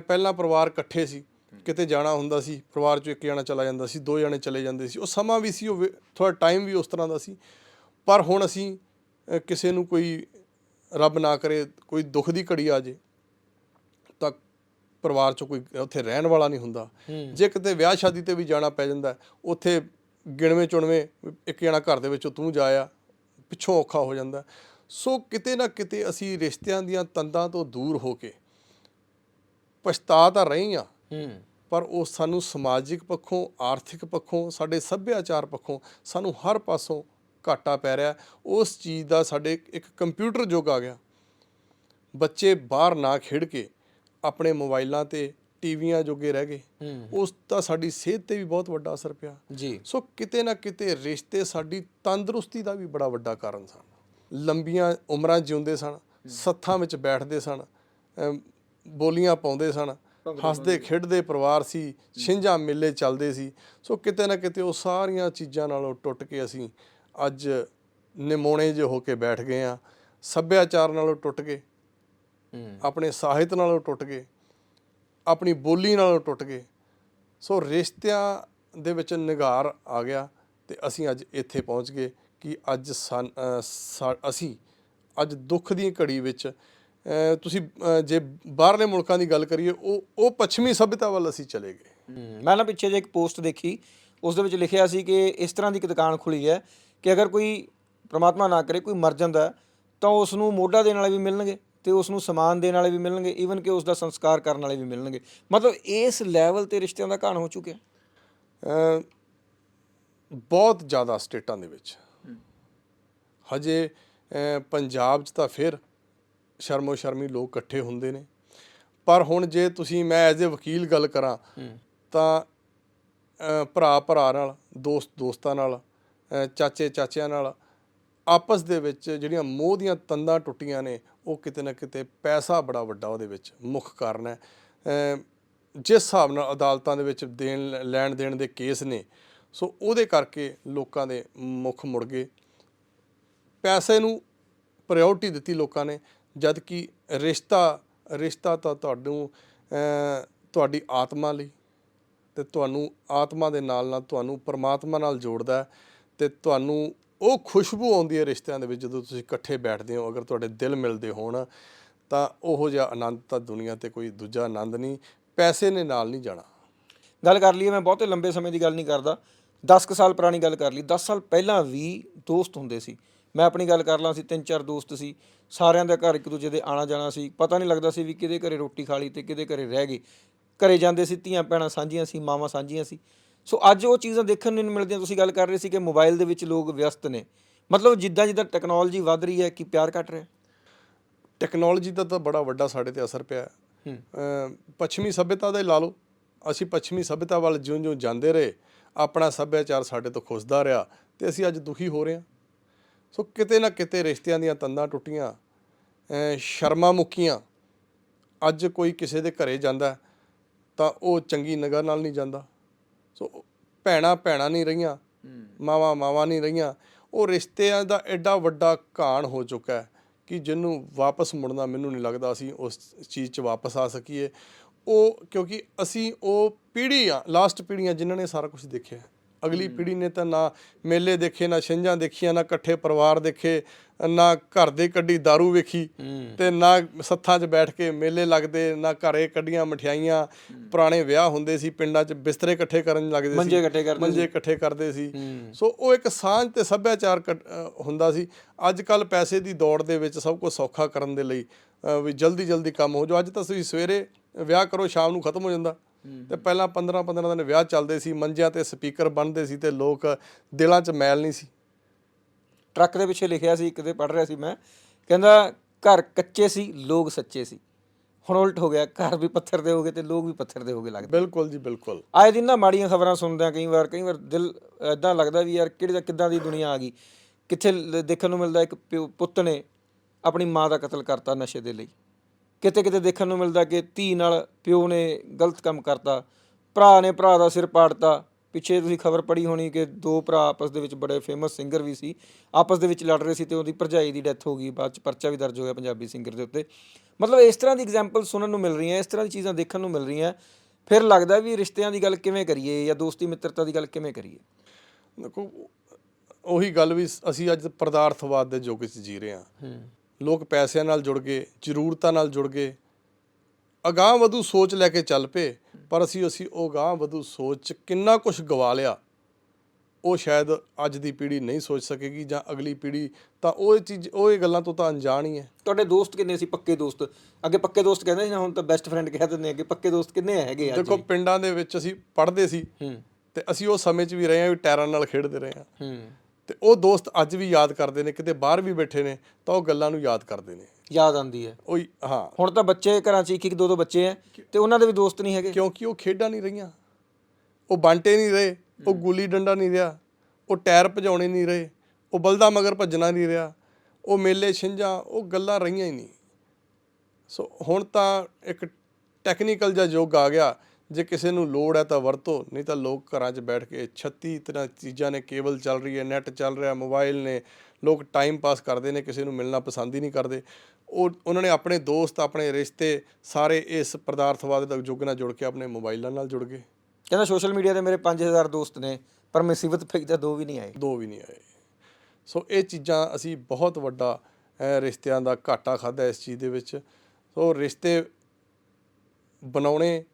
ਪਹਿਲਾਂ ਪਰਿਵਾਰ ਇਕੱਠੇ ਸੀ। ਕਿਤੇ ਜਾਣਾ ਹੁੰਦਾ ਸੀ ਪਰਿਵਾਰ ਚੋਂ ਇੱਕ ਜਣਾ ਚਲਾ ਜਾਂਦਾ ਸੀ ਦੋ ਜਣੇ ਚਲੇ ਜਾਂਦੇ ਸੀ। ਉਹ ਸਮਾਂ ਵੀ ਸੀ ਉਹ ਥੋੜਾ ਟਾਈਮ ਵੀ ਉਸ ਤਰ੍ਹਾਂ ਦਾ ਸੀ। ਪਰ ਹੁਣ ਅਸੀਂ ਕਿਸੇ ਨੂੰ ਕੋਈ ਰੱਬ ਨਾ ਕਰੇ ਕੋਈ ਦੁੱਖ ਦੀ ਘੜੀ ਆ ਜੇ ਤਾਂ ਪਰਿਵਾਰ ਚ ਕੋਈ ਉੱਥੇ ਰਹਿਣ ਵਾਲਾ ਨਹੀਂ ਹੁੰਦਾ। ਜੇ ਕਿਤੇ ਵਿਆਹ ਸ਼ਾਦੀ ਤੇ ਵੀ ਜਾਣਾ ਪੈ ਜਾਂਦਾ ਉੱਥੇ ਗਿਣਵੇਂ ਚੁਣਵੇਂ ਇੱਕ ਜਣਾ ਘਰ ਦੇ ਵਿੱਚੋਂ ਤੂੰ ਜਾਇਆ ਪਿੱਛੋਂ ਔਖਾ ਹੋ ਜਾਂਦਾ। ਸੋ ਕਿਤੇ ਨਾ ਕਿਤੇ ਅਸੀਂ ਰਿਸ਼ਤਿਆਂ ਦੀਆਂ ਤੰਦਾਂ ਤੋਂ ਦੂਰ ਹੋ ਕੇ ਪਛਤਾ ਤਾਂ ਰਹੇ ਹਾਂ। ਪਰ ਉਹ ਸਾਨੂੰ ਸਮਾਜਿਕ ਪੱਖੋਂ ਆਰਥਿਕ ਪੱਖੋਂ ਸਾਡੇ ਸੱਭਿਆਚਾਰ ਪੱਖੋਂ ਸਾਨੂੰ ਹਰ ਪਾਸੋਂ ਘਾਟਾ ਪੈ ਰਿਹਾ। ਉਸ ਚੀਜ਼ ਦਾ ਸਾਡੇ ਇੱਕ ਕੰਪਿਊਟਰ ਯੁੱਗ ਆ ਗਿਆ। ਬੱਚੇ ਬਾਹਰ ਨਾ ਖੇਡ ਕੇ ਆਪਣੇ ਮੋਬਾਈਲਾਂ ਤੇ ਟੀਵੀਆਂ ਜੋਗੇ ਰਹਿ ਗਏ। ਉਸ ਦਾ ਸਾਡੀ ਸਿਹਤ ਤੇ ਵੀ ਬਹੁਤ ਵੱਡਾ ਅਸਰ ਪਿਆ। ਜੀ। ਸੋ ਕਿਤੇ ਨਾ ਕਿਤੇ ਰਿਸ਼ਤੇ ਸਾਡੀ ਤੰਦਰੁਸਤੀ ਦਾ ਵੀ ਬੜਾ ਵੱਡਾ ਕਾਰਨ ਸਨ। ਲੰਬੀਆਂ ਉਮਰਾਂ ਜਿਉਂਦੇ ਸਨ ਸੱਥਾਂ ਵਿੱਚ ਬੈਠਦੇ ਸਨ ਬੋਲੀਆਂ ਪਾਉਂਦੇ ਸਨ ਹੱਸਦੇ ਖੇਡਦੇ ਪਰਿਵਾਰ ਸੀ ਛਿੰਝਾਂ ਮੇਲੇ ਚੱਲਦੇ ਸੀ। ਸੋ ਕਿਤੇ ਨਾ ਕਿਤੇ ਉਹ ਸਾਰੀਆਂ ਚੀਜ਼ਾਂ ਨਾਲੋਂ ਟੁੱਟ ਕੇ ਅਸੀਂ ਅੱਜ ਨਿਮੋਣੇ ਜਿਹੇ ਹੋ ਕੇ ਬੈਠ ਗਏ ਆ ਸੱਭਿਆਚਾਰ ਨਾਲੋਂ ਟੁੱਟ ਗਏ ਆਪਣੇ ਸਾਹਿਤ ਨਾਲੋਂ ਟੁੱਟ ਗਏ ਆਪਣੀ ਬੋਲੀ ਨਾਲੋਂ ਟੁੱਟ ਗਏ। ਸੋ ਰਿਸ਼ਤਿਆਂ ਦੇ ਵਿੱਚ ਨਿਗਾਰ ਆ ਗਿਆ ਤੇ ਅਸੀਂ ਅੱਜ ਇੱਥੇ ਪਹੁੰਚ ਗਏ। ਕਿ ਅੱਜ ਅਸੀਂ ਅੱਜ ਦੁੱਖ ਦੀ ਘੜੀ ਵਿੱਚ ਤੁਸੀਂ ਜੇ ਬਾਹਰਲੇ ਮੁਲਕਾਂ ਦੀ ਗੱਲ ਕਰੀਏ ਉਹ ਉਹ ਪੱਛਮੀ ਸਭਿਅਤਾ ਵੱਲ ਅਸੀਂ ਚਲੇ ਗਏ। ਮੈਂ ਨਾ ਪਿੱਛੇ ਜੇ ਇੱਕ ਪੋਸਟ ਦੇਖੀ ਉਸ ਦੇ ਵਿੱਚ ਲਿਖਿਆ ਸੀ ਕਿ ਇਸ ਤਰ੍ਹਾਂ ਦੀ ਇੱਕ ਦੁਕਾਨ ਖੁੱਲੀ ਹੈ ਕਿ ਅਗਰ ਕੋਈ ਪ੍ਰਮਾਤਮਾ ਨਾ ਕਰੇ ਕੋਈ ਮਰ ਜਾਂਦਾ ਤਾਂ ਉਸ ਨੂੰ ਮੋਢਾ ਦੇਣ ਵਾਲੇ ਵੀ ਮਿਲਣਗੇ ਤੇ ਉਸ ਨੂੰ ਸਮਾਨ ਦੇਣ ਵਾਲੇ ਵੀ ਮਿਲਣਗੇ ਈਵਨ ਕਿ ਉਸ ਦਾ ਸੰਸਕਾਰ ਕਰਨ ਵਾਲੇ ਵੀ ਮਿਲਣਗੇ। ਮਤਲਬ ਇਸ ਲੈਵਲ ਤੇ ਰਿਸ਼ਤਿਆਂ ਦਾ ਘਾਣ ਹੋ ਚੁੱਕਿਆ। ਬਹੁਤ ਜ਼ਿਆਦਾ ਸਟੇਟਾਂ ਦੇ ਵਿੱਚ। ਹਜੇ ਪੰਜਾਬ 'ਚ ਤਾਂ ਫਿਰ ਸ਼ਰਮੋ ਸ਼ਰਮੀ ਲੋਕ ਇਕੱਠੇ ਹੁੰਦੇ ਨੇ। ਪਰ ਹੁਣ ਜੇ ਤੁਸੀਂ ਮੈਂ ਐਜ਼ ਅ ਵਕੀਲ ਗੱਲ ਕਰਾਂ ਤਾਂ ਭਰਾ ਭਰਾ ਨਾਲ ਦੋਸਤ ਦੋਸਤਾਂ ਨਾਲ ਚਾਚੇ ਚਾਚਿਆਂ ਨਾਲ ਆਪਸ ਦੇ ਵਿੱਚ ਜਿਹੜੀਆਂ ਮੋਹ ਦੀਆਂ ਤੰਦਾਂ ਟੁੱਟੀਆਂ ਨੇ ਉਹ ਕਿਤੇ ਨਾ ਕਿਤੇ ਪੈਸਾ ਬੜਾ ਵੱਡਾ ਉਹਦੇ ਵਿੱਚ ਮੁੱਖ ਕਾਰਨ ਹੈ। ਜਿਸ ਹਿਸਾਬ ਨਾਲ ਅਦਾਲਤਾਂ ਦੇ ਵਿੱਚ ਦੇਣ ਲੈਣ ਦੇਣ ਦੇ ਕੇਸ ਨੇ ਸੋ ਉਹਦੇ ਕਰਕੇ ਲੋਕਾਂ ਦੇ ਮੁੱਖ ਮੁੜ ਗਏ। ਪੈਸੇ ਨੂੰ ਪ੍ਰਾਇੋਰਟੀ ਦਿੱਤੀ ਲੋਕਾਂ ਨੇ, ਜਦ ਕਿ ਰਿਸ਼ਤਾ ਰਿਸ਼ਤਾ ਤਾਂ ਤੁਹਾਨੂੰ ਤੁਹਾਡੀ ਆਤਮਾ ਲਈ ਤੇ ਤੁਹਾਨੂੰ ਆਤਮਾ ਦੇ ਨਾਲ ਨਾਲ ਤੁਹਾਨੂੰ ਪਰਮਾਤਮਾ ਨਾਲ ਜੋੜਦਾ ਹੈ ਤੇ ਤੁਹਾਨੂੰ ਉਹ ਖੁਸ਼ਬੂ ਆਉਂਦੀ ਹੈ ਰਿਸ਼ਤਿਆਂ ਦੇ ਵਿੱਚ ਜਦੋਂ ਤੁਸੀਂ ਇਕੱਠੇ ਬੈਠਦੇ ਹੋ, ਅਗਰ ਤੁਹਾਡੇ ਦਿਲ ਮਿਲਦੇ ਹੋਣ, ਤਾਂ ਉਹੋ ਜਿਹਾ ਆਨੰਦ ਤਾਂ ਦੁਨੀਆ ਤੇ ਕੋਈ ਦੂਜਾ ਆਨੰਦ ਨਹੀਂ, ਪੈਸੇ ਨੇ ਨਾਲ ਨਹੀਂ ਜਾਣਾ। ਗੱਲ ਕਰ ਲਈਏ, ਮੈਂ ਬਹੁਤੇ ਲੰਬੇ ਸਮੇਂ ਦੀ ਗੱਲ ਨਹੀਂ ਕਰਦਾ 10 ਕੁ ਸਾਲ ਪੁਰਾਣੀ ਗੱਲ ਕਰ ਲਈ 10 ਸਾਲ ਪਹਿਲਾਂ ਵੀ ਦੋਸਤ ਹੁੰਦੇ ਸੀ। ਮੈਂ ਆਪਣੀ ਗੱਲ ਕਰ ਲਾਂ ਸੀ ਤਿੰਨ ਚਾਰ ਦੋਸਤ ਸੀ ਸਾਰਿਆਂ ਦਾ ਘਰ ਇੱਕ ਦੂਜੇ ਦੇ ਆਣਾ ਜਾਣਾ ਸੀ। ਪਤਾ ਨਹੀਂ ਲੱਗਦਾ ਸੀ ਵੀ ਕਿਹਦੇ ਘਰੇ ਰੋਟੀ ਖਾ ਲਈ ਤੇ ਕਿਹਦੇ ਘਰੇ ਰਹਿ ਗਏ। ਘਰੇ ਜਾਂਦੇ ਸੀ ਧੀਆਂ ਭੈਣਾਂ ਸਾਂਝੀਆਂ ਸੀ ਮਾਵਾਂ ਸਾਂਝੀਆਂ ਸੀ। ਸੋ ਅੱਜ ਉਹ ਚੀਜ਼ਾਂ ਦੇਖਣ ਨੂੰ ਨਹੀਂ ਮਿਲਦੀਆਂ। ਤੁਸੀਂ ਗੱਲ ਕਰ ਰਹੇ ਸੀ ਕਿ ਮੋਬਾਈਲ ਦੇ ਵਿੱਚ ਲੋਕ ਵਿਅਸਤ ਨੇ। ਮਤਲਬ ਜਿੱਦਾਂ ਜਿੱਦਾਂ ਟੈਕਨੋਲੋਜੀ ਵੱਧ ਰਹੀ ਹੈ ਕਿ ਪਿਆਰ ਘਟ ਰਿਹਾ? ਟੈਕਨੋਲੋਜੀ ਦਾ ਤਾਂ ਬੜਾ ਵੱਡਾ ਸਾਡੇ ਤੇ ਅਸਰ ਪਿਆ ਪੱਛਮੀ ਸਭਿਅਤਾ ਦਾ ਹੀ ਲਾ ਲਓ। ਅਸੀਂ ਪੱਛਮੀ ਸਭਿਅਤਾ ਵੱਲ ਜਿਉਂ-ਜਿਉਂ ਜਾਂਦੇ ਰਹੇ ਆਪਣਾ ਸੱਭਿਆਚਾਰ ਸਾਡੇ ਤੋਂ ਖੁੱਸਦਾ ਰਿਹਾ ਤੇ ਅਸੀਂ ਅੱਜ ਦੁਖੀ ਹੋ ਰਹੇ ਹਾਂ। ਸੋ ਕਿਤੇ ਨਾ ਕਿਤੇ ਰਿਸ਼ਤਿਆਂ ਦੀਆਂ ਤੰਦਾਂ ਟੁੱਟੀਆਂ ਸ਼ਰਮਾਂ ਮੁੱਕੀਆਂ। ਅੱਜ ਕੋਈ ਕਿਸੇ ਦੇ ਘਰੇ ਜਾਂਦਾ ਤਾਂ ਉਹ ਚੰਗੀ ਨਗਰ ਨਾਲ ਨਹੀਂ ਜਾਂਦਾ। ਸੋ ਭੈਣਾਂ ਭੈਣਾਂ ਨਹੀਂ ਰਹੀਆਂ ਮਾਵਾਂ ਮਾਵਾਂ ਨਹੀਂ ਰਹੀਆਂ। ਉਹ ਰਿਸ਼ਤਿਆਂ ਦਾ ਐਡਾ ਵੱਡਾ ਘਾਣ ਹੋ ਚੁੱਕਾ ਹੈ ਕਿ ਜਿਹਨੂੰ ਵਾਪਸ ਮੁੜਨਾ ਮੈਨੂੰ ਨਹੀਂ ਲੱਗਦਾ ਅਸੀਂ ਉਸ ਚੀਜ਼ 'ਚ ਵਾਪਸ ਆ ਸਕੀਏ। ਉਹ ਕਿਉਂਕਿ ਅਸੀਂ ਉਹ ਪੀੜ੍ਹੀ ਆ ਲਾਸਟ ਪੀੜ੍ਹੀਆਂ ਜਿਨ੍ਹਾਂ ਨੇ ਸਾਰਾ ਕੁਝ ਦੇਖਿਆ ਅਗਲੀ ਪੀੜ੍ਹੀ ਨੇ ਤਾਂ ਨਾ ਮੇਲੇ ਦੇਖੇ ਨਾ ਛਿੰਝਾਂ ਦੇਖੀਆਂ ਨਾ ਇਕੱਠੇ ਪਰਿਵਾਰ ਦੇਖੇ ਨਾ ਘਰ ਦੇ ਕੱਢੀ दारू ਵੇਖੀ ਤੇ ਨਾ ਸੱਥਾਂ 'ਚ ਬੈਠ ਕੇ ਮੇਲੇ ਲੱਗਦੇ ਨਾ ਘਰੇ ਕੱਢੀਆਂ ਮਠਿਆਈਆਂ। ਪੁਰਾਣੇ ਵਿਆਹ ਹੁੰਦੇ ਸੀ ਪਿੰਡਾਂ 'ਚ ਬਿਸਤਰੇ ਇਕੱਠੇ ਕਰਨ ਲੱਗਦੇ ਸੀ। ਮੰਜੇ ਇਕੱਠੇ ਕਰਦੇ ਮੰਜੇ ਇਕੱਠੇ ਕਰਦੇ ਸੀ। ਸੋ ਉਹ ਇੱਕ ਸਾਂਝ ਤੇ ਸੱਭਿਆਚਾਰ ਹੁੰਦਾ ਸੀ। ਅੱਜ ਕੱਲ ਪੈਸੇ ਦੀ ਦੌੜ ਦੇ ਵਿੱਚ ਸਭ ਕੁਝ ਸੌਖਾ ਕਰਨ ਦੇ ਲਈ ਵੀ ਜਲਦੀ ਜਲਦੀ ਕੰਮ ਹੋ ਜਾਓ। ਅੱਜ ਤਾਂ ਤੁਸੀਂ ਸਵੇਰੇ ਵਿਆਹ ਕਰੋ ਸ਼ਾਮ ਨੂੰ ਖਤਮ ਹੋ ਜਾਂਦਾ। ਤੇ ਪਹਿਲਾਂ 15 15 ਦਿਨ ਵਿਆਹ ਚੱਲਦੇ ਸੀ ਮੰਜਿਆਂ ਤੇ ਸਪੀਕਰ ਬਣਦੇ ਸੀ ਤੇ ਲੋਕ ਦਿਲਾਂ 'ਚ ਮੈਲ ਨਹੀਂ ਸੀ। ਟਰੱਕ ਦੇ ਪਿੱਛੇ ਲਿਖਿਆ ਸੀ ਕਿਤੇ ਪੜ ਰਿਹਾ ਸੀ ਮੈਂ ਕਹਿੰਦਾ ਘਰ ਕੱਚੇ ਸੀ ਲੋਕ ਸੱਚੇ ਸੀ। ਹੁਣ ਉਲਟ ਹੋ ਗਿਆ ਘਰ ਵੀ ਪੱਥਰ ਦੇ ਹੋ ਗਏ ਤੇ ਲੋਕ ਵੀ ਪੱਥਰ ਦੇ ਹੋ ਗਏ ਲੱਗਦੇ। ਬਿਲਕੁਲ ਜੀ ਬਿਲਕੁਲ। ਆਏ ਦਿਨ ਨਾ ਮਾੜੀਆਂ ਖਬਰਾਂ ਸੁਣਦੇ ਆ ਕਈ ਵਾਰ ਕਈ ਵਾਰ ਦਿਲ ਐਦਾਂ ਲੱਗਦਾ ਵੀ ਯਾਰ ਕਿਹੜੀ ਦਾ ਕਿੱਦਾਂ ਦੀ ਦੁਨੀਆ ਆ ਗਈ। ਕਿੱਥੇ ਦੇਖਣ ਨੂੰ ਮਿਲਦਾ ਇੱਕ ਪੁੱਤ ਨੇ ਆਪਣੀ ਮਾਂ ਦਾ ਕਤਲ ਕਰਤਾ ਨਸ਼ੇ ਦੇ ਲਈ। ਕਿਤੇ ਕਿਤੇ ਦੇਖਣ ਨੂੰ ਮਿਲਦਾ ਕਿ ਧੀ ਨਾਲ ਪਿਓ ਨੇ ਗਲਤ ਕੰਮ ਕਰਤਾ ਭਰਾ ਨੇ ਭਰਾ ਦਾ ਸਿਰ ਪਾੜਤਾ। ਪਿੱਛੇ ਤੁਸੀਂ ਖਬਰ ਪੜ੍ਹੀ ਹੋਣੀ ਕਿ ਦੋ ਭਰਾ ਆਪਸ ਦੇ ਵਿੱਚ ਬੜੇ ਫੇਮਸ ਸਿੰਗਰ ਵੀ ਸੀ। ਆਪਸ ਦੇ ਵਿੱਚ ਲੜ ਰਹੇ ਸੀ ਤੇ ਉਹਦੀ ਭਰਜਾਈ ਦੀ ਡੈਥ ਹੋ ਗਈ ਬਾਅਦ ਚ ਪਰਚਾ ਵੀ ਦਰਜ ਹੋਇਆ ਪੰਜਾਬੀ ਸਿੰਗਰ ਦੇ ਉੱਤੇ। ਮਤਲਬ ਇਸ ਤਰ੍ਹਾਂ ਦੀ ਐਗਜ਼ਾਮਪਲ ਸੁਣਨ ਨੂੰ ਮਿਲ ਰਹੀਆਂ ਇਸ ਤਰ੍ਹਾਂ ਦੀ ਚੀਜ਼ਾਂ ਦੇਖਣ ਨੂੰ ਮਿਲ ਰਹੀਆਂ। ਫਿਰ ਲੱਗਦਾ ਵੀ ਰਿਸ਼ਤਿਆਂ ਦੀ ਗੱਲ ਕਿਵੇਂ ਕਰੀਏ ਜਾਂ ਦੋਸਤੀ ਮਿੱਤਰਤਾ ਦੀ ਗੱਲ ਕਿਵੇਂ ਕਰੀਏ? ਦੇਖੋ ਉਹੀ ਗੱਲ ਵੀ ਅਸੀਂ ਅੱਜ ਪਦਾਰਥਵਾਦ ਦੇ ਯੁੱਗ 'ਚ ਜੀ ਰਹੇ ਹਾਂ। ਲੋਕ ਪੈਸਿਆਂ ਨਾਲ ਜੁੜ ਗਏ ਜ਼ਰੂਰਤਾਂ ਨਾਲ ਜੁੜ ਗਏ। ਅਗਾਂਹ ਵਧੂ ਸੋਚ ਲੈ ਕੇ ਚੱਲ ਪਏ ਪਰ ਅਸੀਂ ਅਸੀਂ ਉਹ ਅਗਾਂਹ ਵਧੂ ਸੋਚ 'ਚ ਕਿੰਨਾ ਕੁਝ ਗਵਾ ਲਿਆ। ਉਹ ਸ਼ਾਇਦ ਅੱਜ ਦੀ ਪੀੜ੍ਹੀ ਨਹੀਂ ਸੋਚ ਸਕੇਗੀ ਜਾਂ ਅਗਲੀ ਪੀੜ੍ਹੀ ਤਾਂ ਉਹ ਚੀਜ਼ ਉਹ ਇਹ ਗੱਲਾਂ ਤੋਂ ਤਾਂ ਅਣਜਾਣ ਹੀ ਹੈ। ਤੁਹਾਡੇ ਦੋਸਤ ਕਿੰਨੇ ਸੀ? ਪੱਕੇ ਦੋਸਤ? ਅੱਗੇ ਪੱਕੇ ਦੋਸਤ ਕਹਿੰਦੇ ਸੀ ਨਾ ਹੁਣ ਤਾਂ ਬੈਸਟ ਫਰੈਂਡ ਕਹਿ ਦਿੰਦੇ ਆ ਕਿ ਪੱਕੇ ਦੋਸਤ ਕਿੰਨੇ ਹੈਗੇ ਅੱਜ? ਦੇਖੋ ਪਿੰਡਾਂ ਦੇ ਵਿੱਚ ਅਸੀਂ ਪੜ੍ਹਦੇ ਸੀ ਤੇ ਅਸੀਂ ਉਹ ਸਮੇਂ 'ਚ ਵੀ ਰਹੇ ਹਾਂ ਵੀ ਟਾਇਰਾਂ ਨਾਲ ਖੇਡਦੇ ਰਹੇ ਹੂੰ। ਤੇ ਉਹ ਦੋਸਤ ਅੱਜ ਵੀ ਯਾਦ ਕਰਦੇ ਨੇ ਕਿਤੇ ਬਾਹਰ ਵੀ ਬੈਠੇ ਨੇ ਤਾਂ ਉਹ ਗੱਲਾਂ ਨੂੰ ਯਾਦ ਕਰਦੇ ਨੇ। ਯਾਦ ਆਉਂਦੀ ਹੈ। ਉਹੀ ਹਾਂ ਹੁਣ ਤਾਂ ਬੱਚੇ ਘਰਾਂ 'ਚ ਇੱਕ ਇੱਕ ਦੋ ਦੋ ਬੱਚੇ ਐ ਤੇ ਉਹਨਾਂ ਦੇ ਵੀ ਦੋਸਤ ਨਹੀਂ ਹੈਗੇ। ਕਿਉਂਕਿ ਉਹ ਖੇਡਾਂ ਨਹੀਂ ਰਹੀਆਂ। ਉਹ ਬਾਂਟੇ ਨਹੀਂ ਰਹੇ ਉਹ ਗੁੱਲੀ ਡੰਡਾ ਨਹੀਂ ਰਿਹਾ ਉਹ ਟਾਇਰ ਭਜਾਉਣੇ ਨਹੀਂ ਰਹੇ ਉਹ ਬਲਦਾ ਮਗਰ ਭੱਜਣਾ ਨਹੀਂ ਰਿਹਾ ਉਹ ਮੇਲੇ ਛਿੰਝਾਂ ਉਹ ਗੱਲਾਂ ਰਹੀਆਂ ਹੀ ਨਹੀਂ। ਸੋ ਹੁਣ ਤਾਂ ਇੱਕ ਟੈਕਨੀਕਲ ਜਿਹਾ ਯੁੱਗ ਆ ਗਿਆ। ਜੇ ਕਿਸੇ ਨੂੰ ਲੋੜ ਹੈ ਤਾਂ ਵਰਤੋ ਨਹੀਂ ਤਾਂ ਲੋਕ ਘਰਾਂ 'ਚ ਬੈਠ ਕੇ 36 ਤਰ੍ਹਾਂ ਚੀਜ਼ਾਂ ਨੇ ਕੇਬਲ ਚੱਲ ਰਹੀ ਹੈ ਨੈਟ ਚੱਲ ਰਿਹਾ ਮੋਬਾਈਲ ਨੇ ਲੋਕ ਟਾਈਮ ਪਾਸ ਕਰਦੇ ਨੇ ਕਿਸੇ ਨੂੰ ਮਿਲਣਾ ਪਸੰਦ ਹੀ ਨਹੀਂ ਕਰਦੇ। ਉਹ ਉਹਨਾਂ ਨੇ ਆਪਣੇ ਦੋਸਤ ਆਪਣੇ ਰਿਸ਼ਤੇ ਸਾਰੇ ਇਸ ਪਦਾਰਥਵਾਦ ਦਾ ਯੁੱਗ ਨਾਲ ਜੁੜ ਕੇ ਆਪਣੇ ਮੋਬਾਈਲਾਂ ਨਾਲ ਜੁੜ ਗਏ। ਕਹਿੰਦਾ ਸੋਸ਼ਲ ਮੀਡੀਆ ਤੇ ਮੇਰੇ 5000 ਦੋਸਤ ਨੇ ਪਰ ਮੁਸੀਬਤ ਤਾਂ ਦੋ ਵੀ ਨਹੀਂ ਆਏ। ਦੋ ਵੀ ਨਹੀਂ ਆਏ। ਸੋ ਇਹ ਚੀਜ਼ਾਂ ਅਸੀਂ ਬਹੁਤ ਵੱਡਾ ਰਿਸ਼ਤਿਆਂ ਦਾ ਘਾਟਾ ਖਾਦਾ ਇਸ ਚੀਜ਼ ਦੇ ਵਿੱਚ। ਸੋ ਰਿਸ਼ਤੇ ਬਣਾਉਣੇ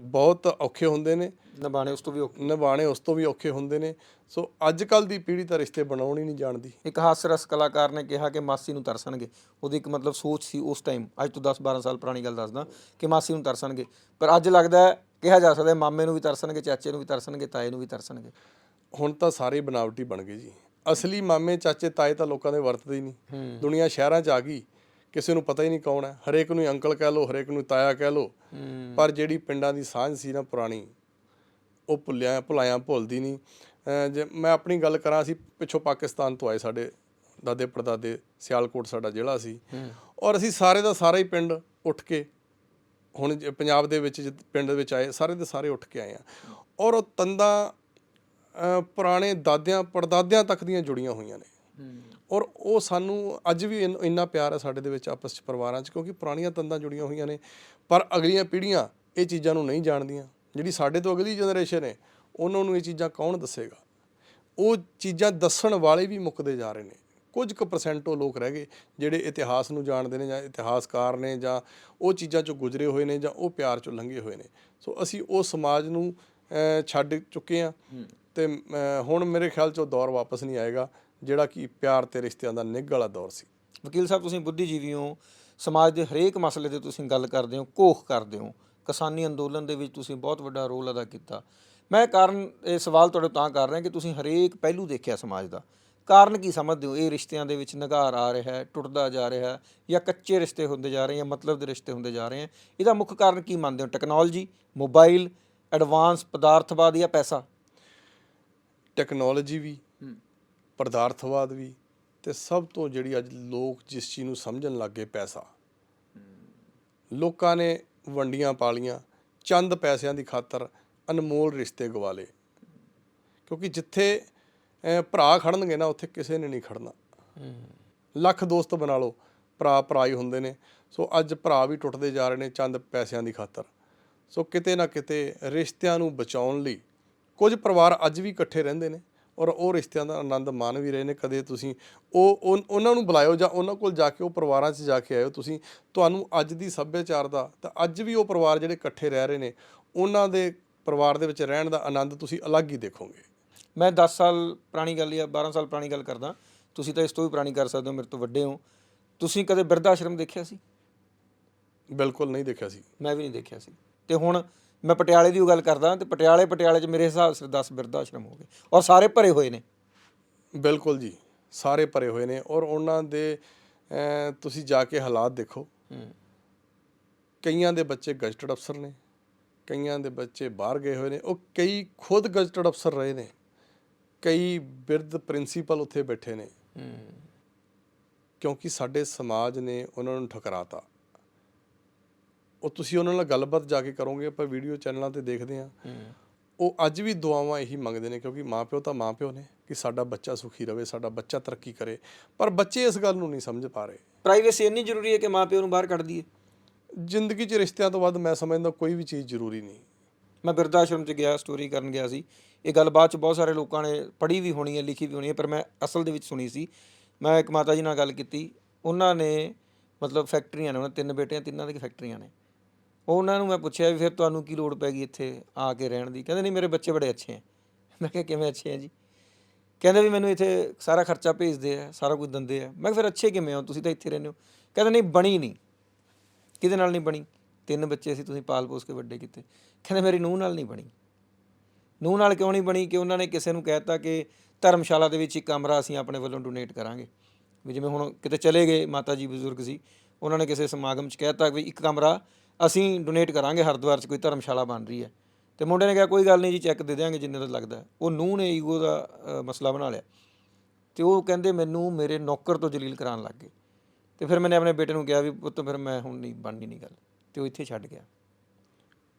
ਬਹੁਤ ਔਖੇ ਹੁੰਦੇ ਨੇ। ਨਿਭਾਣੇ ਉਸ ਤੋਂ ਵੀ ਔਖੇ। ਨਿਭਾਣੇ ਉਸ ਤੋਂ ਵੀ ਔਖੇ ਹੁੰਦੇ ਨੇ। ਸੋ ਅੱਜ ਕੱਲ ਦੀ ਪੀੜ੍ਹੀ ਤਾਂ ਰਿਸ਼ਤੇ ਬਣਾਉਣ ਹੀ ਨਹੀਂ ਜਾਣਦੀ। ਇੱਕ ਹਾਸਰਸ ਕਲਾਕਾਰ ਨੇ ਕਿਹਾ ਕਿ ਮਾਸੀ ਨੂੰ ਤਰਸਣਗੇ। ਉਹਦੀ ਇੱਕ ਮਤਲਬ ਸੋਚ ਸੀ ਉਸ ਟਾਈਮ ਅੱਜ ਤੋਂ 10 12 ਸਾਲ ਪੁਰਾਣੀ ਗੱਲ ਦੱਸਦਾ ਕਿ ਮਾਸੀ ਨੂੰ ਤਰਸਣਗੇ। ਪਰ ਅੱਜ ਲੱਗਦਾ ਕਿਹਾ ਜਾ ਸਕਦਾ ਮਾਮੇ ਨੂੰ ਵੀ ਤਰਸਣਗੇ ਚਾਚੇ ਨੂੰ ਵੀ ਤਰਸਣਗੇ ਤਾਏ ਨੂੰ ਵੀ ਤਰਸਣਗੇ। ਹੁਣ ਤਾਂ ਸਾਰੇ ਬਣਾਵਟੀ ਬਣ ਗਏ ਜੀ। ਅਸਲੀ ਮਾਮੇ ਚਾਚੇ ਤਾਏ ਤਾਂ ਲੋਕਾਂ ਦੇ ਵਰਤਦੇ ਹੀ ਨਹੀਂ। ਦੁਨੀਆ ਸ਼ਹਿਰਾਂ 'ਚ ਆ ਗਈ। ਕਿਸੇ ਨੂੰ ਪਤਾ ਹੀ ਨਹੀਂ ਕੌਣ ਹੈ। ਹਰੇਕ ਨੂੰ ਹੀ ਅੰਕਲ ਕਹਿ ਲੋ ਹਰੇਕ ਨੂੰ ਤਾਇਆ ਕਹਿ ਲੋ ਪਰ ਜਿਹੜੀ ਪਿੰਡਾਂ ਦੀ ਸਾਂਝ ਸੀ ਨਾ ਪੁਰਾਣੀ, ਉਹ ਭੁੱਲਿਆ, ਭੁਲਾਇਆ, ਭੁੱਲਦੀ ਨਹੀਂ। ਜੇ ਮੈਂ ਆਪਣੀ ਗੱਲ ਕਰਾਂ, ਅਸੀਂ ਪਿੱਛੋਂ ਪਾਕਿਸਤਾਨ ਤੋਂ ਆਏ ਸਾਡੇ ਦਾਦੇ ਪੜਦਾਦੇ, ਸਿਆਲਕੋਟ ਸਾਡਾ ਜ਼ਿਲ੍ਹਾ ਸੀ। ਔਰ ਅਸੀਂ ਸਾਰੇ ਦਾ ਸਾਰਾ ਹੀ ਪਿੰਡ ਉੱਠ ਕੇ, ਹੁਣ ਜੇ ਪੰਜਾਬ ਦੇ ਵਿੱਚ ਜਿੱਦ ਪਿੰਡ ਵਿੱਚ ਆਏ, ਸਾਰੇ ਦੇ ਸਾਰੇ ਉੱਠ ਕੇ ਆਏ ਆ ਔਰ ਉਹ ਤੰਦਾਂ ਪੁਰਾਣੇ ਦਾਦਿਆਂ, ਪੜਦਾਦਿਆਂ ਤੱਕ ਦੀਆਂ ਜੁੜੀਆਂ ਹੋਈਆਂ ਨੇ। ਔਰ ਉਹ ਸਾਨੂੰ ਅੱਜ ਵੀ ਇੰਨ- ਇੰਨਾ ਪਿਆਰ ਹੈ ਸਾਡੇ ਦੇ ਵਿੱਚ ਆਪਸ ਚ ਪਰਿਵਾਰਾਂ ਚ ਕਿਉਂਕਿ ਪੁਰਾਣੀਆਂ ਤੰਦਾਂ ਜੁੜੀਆਂ ਹੋਈਆਂ ਨੇ ਪਰ ਅਗਲੀਆਂ ਪੀੜ੍ਹੀਆਂ ਇਹ ਚੀਜ਼ਾਂ ਨੂੰ ਨਹੀਂ ਜਾਣਦੀਆਂ। ਜਿਹੜੀ ਸਾਡੇ ਤੋਂ ਅਗਲੀ ਜਨਰੇਸ਼ਨ ਹੈ ਉਹਨਾਂ ਨੂੰ ਇਹ ਚੀਜ਼ਾਂ ਕੌਣ ਦੱਸੇਗਾ? ਉਹ ਚੀਜ਼ਾਂ ਦੱਸਣ ਵਾਲੇ ਵੀ ਮੁੱਕਦੇ ਜਾ ਰਹੇ ਨੇ। ਕੁਝ ਕੁ ਪਰਸੈਂਟ ਉਹ ਲੋਕ ਰਹਿ ਗਏ ਜਿਹੜੇ ਇਤਿਹਾਸ ਨੂੰ ਜਾਣਦੇ ਨੇ ਜਾਂ ਇਤਿਹਾਸਕਾਰ ਨੇ ਜਾਂ ਉਹ ਚੀਜ਼ਾਂ ਚੋਂ ਗੁਜ਼ਰੇ ਹੋਏ ਨੇ ਜਾਂ ਉਹ ਪਿਆਰ ਚੋਂ ਲੰਘੇ ਹੋਏ ਨੇ। ਸੋ ਅਸੀਂ ਉਹ ਸਮਾਜ ਨੂੰ ਅਹ, ਛੱਡ ਚੁੱਕੇ ਆ ਤੇ ਹੁਣ ਮੇਰੇ ਖਿਆਲ 'ਚ ਉਹ ਦੌਰ ਵਾਪਸ ਨਹੀਂ ਆਏਗਾ। ਜਿਹੜਾ ਕਿ ਪਿਆਰ ਤੇ ਰਿਸ਼ਤਿਆਂ ਦਾ ਨਿੱਘ ਵਾਲਾ ਦੌਰ ਸੀ। ਵਕੀਲ ਸਾਹਿਬ ਤੁਸੀਂ ਬੁੱਧੀਜੀਵੀ ਹੋ ਸਮਾਜ ਦੇ ਹਰੇਕ ਮਸਲੇ ਤੇ ਤੁਸੀਂ ਗੱਲ ਕਰਦੇ ਹੋ ਕੋਖ ਕਰਦੇ ਹੋ। ਕਿਸਾਨੀ ਅੰਦੋਲਨ ਦੇ ਵਿੱਚ ਤੁਸੀਂ ਬਹੁਤ ਵੱਡਾ ਰੋਲ ਅਦਾ ਕੀਤਾ। ਮੈਂ ਕਾਰਨ ਇਹ ਸਵਾਲ ਤੁਹਾਡੇ ਤੋਂ ਤਾਂ ਕਰ ਰਿਹਾ ਕਿ ਤੁਸੀਂ ਹਰੇਕ ਪਹਿਲੂ ਦੇਖਿਆ ਸਮਾਜ ਦਾ। ਕਾਰਨ ਕੀ ਸਮਝਦੇ ਹੋ? ਇਹ ਰਿਸ਼ਤਿਆਂ ਦੇ ਵਿੱਚ ਨਿਗਾਰ ਆ ਰਿਹਾ ਹੈ ਟੁੱਟਦਾ ਜਾ ਰਿਹਾ ਹੈ ਜਾਂ ਕੱਚੇ ਰਿਸ਼ਤੇ ਹੁੰਦੇ ਜਾ ਰਹੇ ਜਾਂ ਮਤਲਬ ਦੇ ਰਿਸ਼ਤੇ ਹੁੰਦੇ ਜਾ ਰਹੇ ਹੈ? ਇਹਦਾ ਮੁੱਖ ਕਾਰਨ ਕੀ ਮੰਨਦੇ ਹੋ? ਟੈਕਨੋਲੋਜੀ ਮੋਬਾਈਲ ਐਡਵਾਂਸ ਪਦਾਰਥਵਾਦ ਜਾਂ ਪੈਸਾ? ਟੈਕਨੋਲੋਜੀ ਵੀ ਪਦਾਰਥਵਾਦ ਵੀ ਤੇ ਸਭ ਤੋਂ ਜਿਹੜੀ ਅੱਜ ਲੋਕ ਜਿਸ ਚੀਜ਼ ਨੂੰ ਸਮਝਣ ਲੱਗੇ ਪੈਸਾ। ਲੋਕਾਂ ਨੇ ਵੰਡੀਆਂ ਪਾਲੀਆਂ, ਚੰਦ ਪੈਸਿਆਂ ਦੀ ਖਾਤਰ ਅਨਮੋਲ ਰਿਸ਼ਤੇ ਗਵਾ ਲਏ ਕਿਉਂਕਿ ਜਿੱਥੇ ਭਰਾ ਖੜਨਗੇ ਨਾ, ਉੱਥੇ ਕਿਸੇ ਨੇ ਨਹੀਂ ਖੜਨਾ। ਲੱਖ ਦੋਸਤ ਬਣਾ ਲਓ, ਭਰਾ ਭਰਾ ਹੀ ਹੁੰਦੇ ਨੇ। ਸੋ ਅੱਜ ਭਰਾ ਵੀ ਟੁੱਟਦੇ ਜਾ ਰਹੇ ਨੇ ਚੰਦ ਪੈਸਿਆਂ ਦੀ ਖਾਤਰ। ਸੋ ਕਿਤੇ ਨਾ ਕਿਤੇ ਰਿਸ਼ਤਿਆਂ ਨੂੰ ਬਚਾਉਣ ਲਈ ਕੁਝ ਪਰਿਵਾਰ ਅੱਜ ਵੀ ਇਕੱਠੇ ਰਹਿੰਦੇ ਨੇ। ਔਰ ਉਹ ਰਿਸ਼ਤਿਆਂ ਦਾ ਆਨੰਦ ਮਾਣ ਵੀ ਰਹੇ ਨੇ ਕਦੇ ਤੁਸੀਂ ਉਹ ਉਹ- ਉਹਨਾਂ ਨੂੰ ਬੁਲਾਇਓ ਜਾਂ ਉਹਨਾਂ ਕੋਲ ਜਾ ਕੇ ਉਹ ਪਰਿਵਾਰਾਂ 'ਚ ਜਾ ਕੇ ਆਇਓ ਤੁਸੀਂ ਤੁਹਾਨੂੰ ਅੱਜ ਦੀ ਸੱਭਿਆਚਾਰ ਦਾ ਤਾਂ ਅੱਜ ਵੀ ਉਹ ਪਰਿਵਾਰ ਜਿਹੜੇ ਇਕੱਠੇ ਰਹਿ ਰਹੇ ਨੇ ਉਹਨਾਂ ਦੇ ਪਰਿਵਾਰ ਦੇ ਵਿੱਚ ਰਹਿਣ ਦਾ ਆਨੰਦ ਤੁਸੀਂ ਅਲੱਗ ਹੀ ਦੇਖੋਗੇ। ਮੈਂ 10 ਸਾਲ ਪੁਰਾਣੀ ਗੱਲ ਜਾਂ 12 ਸਾਲ ਪੁਰਾਣੀ ਗੱਲ ਕਰਦਾ ਤੁਸੀਂ ਤਾਂ ਇਸ ਤੋਂ ਵੀ ਪੁਰਾਣੀ ਕਰ ਸਕਦੇ ਹੋ ਮੇਰੇ ਤੋਂ ਵੱਡੇ ਹੋ। ਤੁਸੀਂ ਕਦੇ ਬਿਰਧ ਆਸ਼ਰਮ ਦੇਖਿਆ ਸੀ? ਬਿਲਕੁਲ ਨਹੀਂ ਦੇਖਿਆ ਸੀ। ਮੈਂ ਵੀ ਨਹੀਂ ਦੇਖਿਆ ਸੀ। ਤੇ ਹੁਣ ਮੈਂ ਪਟਿਆਲੇ ਦੀ ਉਹ ਗੱਲ ਕਰਦਾ ਤੇ ਪਟਿਆਲੇ ਪਟਿਆਲੇ 'ਚ ਮੇਰੇ ਹਿਸਾਬ ਸਿਰ 10 ਬਿਰਧ ਆਸ਼ਰਮ ਹੋ ਗਏ ਔਰ ਸਾਰੇ ਭਰੇ ਹੋਏ ਨੇ। ਬਿਲਕੁਲ ਜੀ ਸਾਰੇ ਭਰੇ ਹੋਏ ਨੇ ਔਰ ਉਹਨਾਂ ਦੇ ਤੁਸੀਂ ਜਾ ਕੇ ਹਾਲਾਤ ਦੇਖੋ। ਕਈਆਂ ਦੇ ਬੱਚੇ ਗਜ਼ਟਡ ਅਫਸਰ ਨੇ ਕਈਆਂ ਦੇ ਬੱਚੇ ਬਾਹਰ ਗਏ ਹੋਏ ਨੇ ਉਹ ਕਈ ਖੁਦ ਗਜ਼ਟਡ ਅਫਸਰ ਰਹੇ ਨੇ ਕਈ ਬਿਰਧ ਪ੍ਰਿੰਸੀਪਲ ਉੱਥੇ ਬੈਠੇ ਨੇ। ਕਿਉਂਕਿ ਸਾਡੇ ਸਮਾਜ ਨੇ ਉਹਨਾਂ ਨੂੰ ਠੁਕਰਾਤਾ। ਉਹ ਤੁਸੀਂ ਉਹਨਾਂ ਨਾਲ ਗੱਲਬਾਤ ਜਾ ਕੇ ਕਰੋਗੇ ਆਪਾਂ ਵੀਡੀਓ ਚੈਨਲਾਂ ਤੇ ਦੇਖਦੇ ਆ ਉਹ ਅੱਜ ਵੀ ਦੁਆਵਾਂ ਇਹੀ ਮੰਗਦੇ ਨੇ ਕਿਉਂਕਿ ਮਾਪਿਓ ਤਾਂ ਮਾਪਿਓ ਨੇ ਕਿ ਸਾਡਾ ਬੱਚਾ ਸੁਖੀ ਰਵੇ ਸਾਡਾ ਬੱਚਾ ਤਰੱਕੀ ਕਰੇ। ਪਰ ਬੱਚੇ ਇਸ ਗੱਲ ਨੂੰ ਨਹੀਂ ਸਮਝ ਪਾ ਰਹੇ। ਪ੍ਰਾਈਵੇਸੀ ਇੰਨੀ ਜ਼ਰੂਰੀ ਹੈ ਕਿ ਮਾਪਿਓ ਨੂੰ ਬਾਹਰ ਕੱਢ ਦਈਏ? ਜ਼ਿੰਦਗੀ 'ਚ ਰਿਸ਼ਤਿਆਂ ਤੋਂ ਵੱਧ ਮੈਂ ਸਮਝਦਾ ਕੋਈ ਵੀ ਚੀਜ਼ ਜ਼ਰੂਰੀ ਨਹੀਂ। ਮੈਂ ਬਿਰਧ ਆਸ਼ਰਮ 'ਚ ਗਿਆ ਸਟੋਰੀ ਕਰਨ ਗਿਆ ਸੀ। ਇਹ ਗੱਲ ਬਾਅਦ 'ਚ ਬਹੁਤ ਸਾਰੇ ਲੋਕਾਂ ਨੇ ਪੜ੍ਹੀ ਵੀ ਹੋਣੀ ਹੈ ਲਿਖੀ ਵੀ ਹੋਣੀ ਹੈ ਪਰ ਮੈਂ ਅਸਲ ਦੇ ਵਿੱਚ ਸੁਣੀ ਸੀ। ਮੈਂ ਇੱਕ ਮਾਤਾ ਜੀ ਨਾਲ ਗੱਲ ਕੀਤੀ। ਉਹਨਾਂ ਨੇ ਮਤਲਬ ਫੈਕਟਰੀਆਂ ਨੇ ਉਹਨਾਂ ਤਿੰਨ ਬੇਟੇ ਆ ਤਿੰਨਾਂ ਦੀ ਫੈਕਟਰੀਆਂ ਨੇ। ਉਹਨਾਂ ਨੂੰ ਮੈਂ ਪੁੱਛਿਆ ਵੀ ਫਿਰ ਤੁਹਾਨੂੰ ਕੀ ਲੋੜ ਪੈ ਗਈ ਇੱਥੇ ਆ ਕੇ ਰਹਿਣ ਦੀ? ਕਹਿੰਦੇ, ਨਹੀਂ, ਮੇਰੇ ਬੱਚੇ ਬੜੇ ਅੱਛੇ ਆ। ਮੈਂ ਕਿਹਾ, ਕਿਵੇਂ ਅੱਛੇ ਆ ਜੀ? ਕਹਿੰਦੇ ਵੀ, ਮੈਨੂੰ ਇੱਥੇ ਸਾਰਾ ਖਰਚਾ ਭੇਜਦੇ ਆ, ਸਾਰਾ ਕੁਝ ਦਿੰਦੇ ਆ। ਮੈਂ ਕਿਹਾ, ਫਿਰ ਅੱਛੇ ਕਿਵੇਂ ਹੋ? ਤੁਸੀਂ ਤਾਂ ਇੱਥੇ ਰਹਿੰਦੇ ਹੋ। ਕਹਿੰਦੇ, ਨਹੀਂ, ਬਣੀ ਨਹੀਂ। ਕਿਹਦੇ ਨਾਲ ਨਹੀਂ ਬਣੀ? ਤਿੰਨ ਬੱਚੇ ਸੀ, ਤੁਸੀਂ ਪਾਲ ਪੋਸ ਕੇ ਵੱਡੇ ਕੀਤੇ। ਕਹਿੰਦੇ, ਮੇਰੀ ਨੂੰਹ ਨਾਲ ਨਹੀਂ ਬਣੀ। ਨੂੰਹ ਨਾਲ ਕਿਉਂ ਨਹੀਂ ਬਣੀ? ਕਿ ਉਹਨਾਂ ਨੇ ਕਿਸੇ ਨੂੰ ਕਹਿਤਾ ਕਿ ਧਰਮਸ਼ਾਲਾ ਦੇ ਵਿੱਚ ਇੱਕ ਕਮਰਾ ਅਸੀਂ ਆਪਣੇ ਵੱਲੋਂ ਡੋਨੇਟ ਕਰਾਂਗੇ। ਵੀ ਜਿਵੇਂ ਹੁਣ ਕਿਤੇ ਚਲੇ ਗਏ ਮਾਤਾ ਜੀ ਬਜ਼ੁਰਗ ਸੀ, ਉਹਨਾਂ ਨੇ ਕਿਸੇ ਸਮਾਗਮ 'ਚ ਕਹਿਤਾ ਵੀ ਇੱਕ ਕਮਰਾ ਅਸੀਂ ਡੋਨੇਟ ਕਰਾਂਗੇ ਹਰਿਦੁਆਰ 'ਚ ਕੋਈ ਧਰਮਸ਼ਾਲਾ ਬਣ ਰਹੀ ਹੈ। ਤੇ ਮੁੰਡੇ ਨੇ ਕਿਹਾ ਕੋਈ ਗੱਲ ਨਹੀਂ ਜੀ ਚੈੱਕ ਦੇ ਦਿਆਂਗੇ ਜਿੰਨੇ ਦਾ ਲੱਗਦਾ। ਉਹ ਨੂੰਹ ਨੇ ਈਗੋ ਦਾ ਅ, ਮਸਲਾ ਬਣਾ ਲਿਆ। ਤੇ ਉਹ ਕਹਿੰਦੇ ਮੈਨੂੰ ਮੇਰੇ ਨੌਕਰ ਤੋਂ ਜਲੀਲ ਕਰਾਉਣ ਲੱਗ ਗਏ। ਤੇ ਫਿਰ ਮੈंने ਆਪਣੇ ਬੇਟੇ ਨੂੰ ਕਿਹਾ ਵੀ ਪੁੱਤ ਫਿਰ ਮੈਂ ਹੁਣ ਨਹੀਂ ਬਣਨੀ ਨਹੀਂ ਗੱਲ। ਤੇ ਉਹ ਇੱਥੇ ਛੱਡ ਗਿਆ।